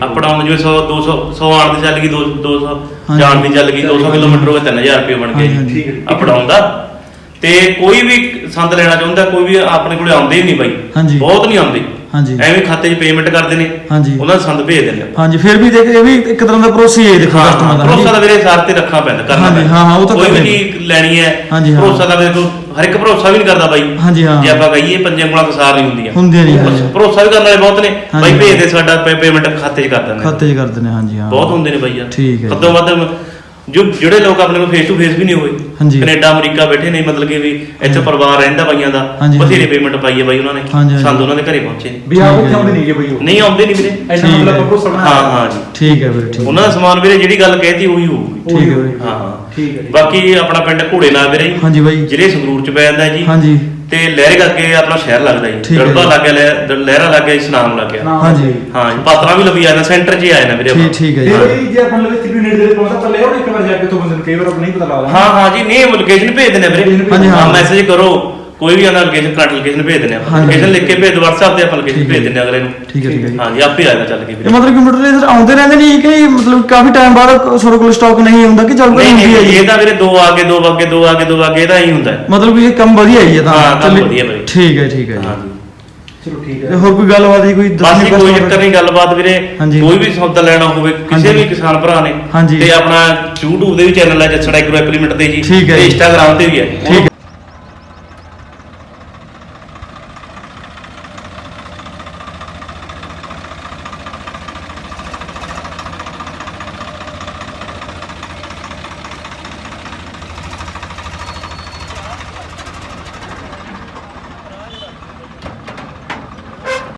ਅਪ ਡਾਊਨ ਜਿਵੇਂ 100 200 100 ਆਉਣ ਦੀ ਚੱਲ ਗਈ 200 200 ਹਾਂਜੀ। ਜਾਣ ਦੀ ਚੱਲ ਗਈ 200 ਕਿਲੋਮੀਟਰ ਹੋ ਗਿਆ 3000 ਰੁਪਏ ਬਣ ਗਏ ਹੈ। ਅਪ ਡਾਊਨ ਦਾ। ਤੇ ਕੋਈ ਵੀ ਸੰਦ ਲੈਣਾ ਚਾਹੁੰਦਾ ਕੋਈ ਵੀ ਆਪਣੇ ਕੋਲੇ ਆਉਂਦੇ ਹੀ ਨਹੀਂ ਬਾਈ। ਬਹੁਤ ਨਹੀਂ ਆਉਂਦੇ। ਹਾਂਜੀ ਐਵੇਂ ਖਾਤੇ 'ਚ ਪੇਮੈਂਟ ਕਰਦੇ ਨੇ ਹਾਂਜੀ। ਉਹਨਾਂ ਨੂੰ ਸੰਦ ਭੇਜ ਦਿੰਦੇ ਆ ਹਾਂਜੀ ਫਿਰ ਵੀ ਦੇਖ ਇਹ ਵੀ ਇੱਕ ਤਰ੍ਹਾਂ ਦਾ ਭਰੋਸਾ ਹੀ ਹੈ ਦੇਖੋ ਕਸਟਮਰ ਦਾ ਭਰੋਸਾ ਤਾਂ ਵੀਰੇ ਸਾਰ ਤੇ ਰੱਖਣਾ ਪੈਂਦਾ ਕਰਨਾ ਹਾਂਜੀ। ਹਾਂ, ਹਾਂ, ਉਹ ਤਾਂ ਕੋਈ ਵੀ ਚੀਜ਼ ਲੈਣੀ ਹੈ ਹਾਂਜੀ, ਹਾਂ। ਭਰੋਸਾ ਤਾਂ ਮੇਰੇ ਕੋਲ ਹਰ ਇੱਕ ਭਰੋਸਾ ਵੀ ਨਹੀਂ ਕਰਦਾ ਬਾਈ ਹਾਂਜੀ, ਹਾਂ। ਜੇ ਆਪਾਂ ਕਹੀਏ ਪੰਜੇ ਉਂਗਲਾਂ ਕਸਾਰ ਨਹੀਂ ਹੁੰਦੀਆਂ ਹੁੰਦੀਆਂ ਨਹੀਂ, ਹਾਂਜੀ। ਭਰੋਸਾ ਵੀ ਕਰਨ ਵਾਲੇ ਬਹੁਤ ਨੇ ਬਾਈ। ਭੇਜ ਦੇ ਸਾਡਾ ਪੇਮੈਂਟ ਖਾਤੇ 'ਚ ਕਰ ਦਿੰਦੇ ਨੇ। ਖਾਤੇ 'ਚ ਕਰਦੇ ਨੇ ਹਾਂਜੀ ਹਾਂ ਬਹੁਤ ਹੁੰਦੇ ਨੇ ਬਾਈ ਯਾਰ ਠੀਕ ਹੈ ਜੀ। ਵੱਧ ਜੋ ਜਿਹੜੇ ਲੋਕ ਆਪਣੇ ਕੋਲ ਫੇਸ ਟੂ ਫੇਸ ਵੀ ਨਹੀਂ ਹੋਏ ਹਾਂਜੀ। ਕੈਨੇਡਾ ਅਮਰੀਕਾ ਬੈਠੇ ਨੇ ਮਤਲਬ ਕਿ ਵੀ ਇੱਥੇ ਪਰਿਵਾਰ ਰਹਿੰਦਾ ਬਾਈਆਂ ਦਾ ਹਾਂਜੀ, ਬਥੇਰੇ। ਪੇਮੈਂਟ ਪਾਈ ਹੈ ਬਾਈ ਉਹਨਾਂ ਨੇ। ਹਾਂਜੀ। ਸੰਦ ਉਹਨਾਂ ਦੇ ਘਰੇ ਪਹੁੰਚੇ ਨੇ। ਵੀ ਠੀਕ ਉੱਥੇ ਆਉਂਦੇ ਬਈ ਉਹ। ਨਹੀਂ ਆਉਂਦੇ ਨਹੀਂ ਵੀਰੇ। ਠੀਕ ਮਤਲਬ ਹੈ। ਆਪਾਂ ਭਰੋਸਾ ਬਣਾ ਹਾਂ ਹਾਂ ਜੀ। ਠੀਕ ਹੈ ਵੀਰੇ ਠੀਕ ਉਹਨਾਂ ਦਾ ਸਮਾਨ ਵੀਰੇ ਜਿਹੜੀ ਗੱਲ ਕਹਿਤੀ ਉਹੀ ਹੋਊਗੀ। ਠੀਕ ਹੈ ਵੀਰੇ। ਹਾਂ ਹਾਂ। ਠੀਕ ਹੈ ਜੀ। ਬਾਕੀ ਆਪਣਾ ਪਿੰਡ ਘੋੜੇ ਨਾਲ ਵੀਰੇ। ਹਾਂਜੀ ਬਾਈ। ਜ਼ਿਲ੍ਹੇ ਸੰਗਰੂਰ ਚ ਪੈ ਜਾਂਦਾ ਜੀ। ਹਾਂਜੀ। ਤੇ ਲਹਿਰੇ ਕਰਕੇ ਆਪਣਾ ਸ਼ਹਿਰ ਲੱਗਦਾ ਜੀ ਠੀਕ ਹੈ ਗੜਬਾ ਜੀ। ਲੱਗ ਗਿਆ ਲਹਿ- ਲਹਿਰਾ ਲੱਗ ਗਿਆ ਇਸਨਾਮ ਲੱਗ ਗਿਆ ਹਾਂਜੀ। ਹਾਂ ਜੀ ਪਾਤਰਾ ਵੀ ਲੱਭੀ ਜਾਂਦਾ ਸੈਂਟਰ 'ਚ ਹੀ ਆਇਆ ਨਾ ਵੀਰੇ ਠੀਕ। ਠੀਕ ਹੈ ਜੀ ਜੇ ਆਪਾਂ ਨੂੰ ਵਿੱਚ ਵੀ ਨੇੜੇ ਦੇ ਪਹੁੰਚਦਾ ਤਾਂ ਲੈ ਆਓ ਇੱਕ ਵਾਰ ਜਾ ਕੇ ਤੋਂ ਬੰਦੇ ਨੂੰ ਕਈ ਵਾਰ ਆਪਾਂ ਨਹੀਂ ਪਤਾ ਲੱਗਦਾ ਹਾਂ ਹਾਂ ਜੀ ਨਹੀਂ ਲੋਕੇਸ਼ਨ ਭੇਜ ਦਿੰਦੇ ਵੀਰੇ ਹਾਂਜੀ, ਹਾਂ। ਮੈਸੇਜ ਕਰੋ ਕੋਈ ਵੀ ਲੋਕੇਸ਼ਨ ਕੱਟ ਲੋਕੇਸ਼ਨ ਭੇਜ ਦਿੰਦੇ ਆ ਹਾਂਜੀ। ਲੋਕੇਸ਼ਨ ਲਿਖ ਕੇ ਭੇਜ ਦਿਓ WhatsApp ਤੇ ਆਪਾਂ ਲੋਕੇਸ਼ਨ ਠੀਕ ਹੈ। ਭੇਜ ਦਿੰਦੇ ਆ ਅਗਲੇ ਨੂੰ ਠੀਕ ਹੈ ਠੀਕ ਹੈ ਜੀ ਹਾਂ ਜੀ ਆਪੇ ਆਏਗਾ ਚੱਲ ਕੇ ਇਹ ਵੀਰੇ ਮਤਲਬ ਕੰਪਿਊਟਰ ਲੇਜ਼ਰ ਆਉਂਦੇ ਰਹਿੰਦੇ ਨਹੀਂ ਕਿ ਮਤਲਬ ਕਾਫੀ ਟਾਈਮ ਬਾਅਦ ਕੋਲ ਸਟਾਕ ਨਹੀਂ ਹੁੰਦਾ ਕਿ ਚੱਲ ਕੋਈ ਨਹੀਂ ਹੁੰਦੀ ਹੈ ਨਹੀਂ ਜੀ ਇਹ ਤਾਂ ਵੀਰੇ ਦੋ ਆ ਕੇ ਦੋ ਅੱਗੇ ਦੋ ਆ ਕੇ ਦੋ ਅੱਗੇ ਇਹਦਾ ਹੀ ਹੁੰਦਾ ਹੈ ਮਤਲਬ ਕਿ ਇਹ ਕੰਮ ਵਧੀਆ ਹੀ ਹੈ ਤਾਂ ਹਾਂ, ਕੰਮ ਚੱਲੀ- ਵਧੀਆ ਬਾਈ। ਠੀਕ ਹੈ ਠੀਕ ਹੈ ਹਾਂ ਜੀ ਜੀ ਚਲੋ ਠੀਕ ਤੇ ਹੈ ਹੋਰ ਕੋਈ ਗੱਲਬਾਤ ਜੀ ਕੋਈ ਜੀ ਕੋਈ ਚੱਕਰ ਨਹੀਂ ਗੱਲਬਾਤ ਵੀਰੇ ਹਾਂਜੀ। ਕੋਈ ਵੀ ਸੌਦਾ ਲੈਣਾ ਹੋਵੇ ਕਿਸੇ ਹਾਂਜੀ। ਵੀ ਕਿਸਾਨ ਭਰਾ ਨੇ ਹਾਂਜੀ। ਤੇ ਆਪਣਾ YouTube ਦੇ ਵੀ ਚੈਨਲ ਹੈ ਜੱਸੜਾ ਐਗਰੋ ਐਪਲੀਮੈਂਟ ਤੇ ਜੀ ਠੀਕ ਹੈ ਤੇ ਜੀ। Instagram ਤੇ ਵੀ ਹੈ ਠੀਕ ਹੈ।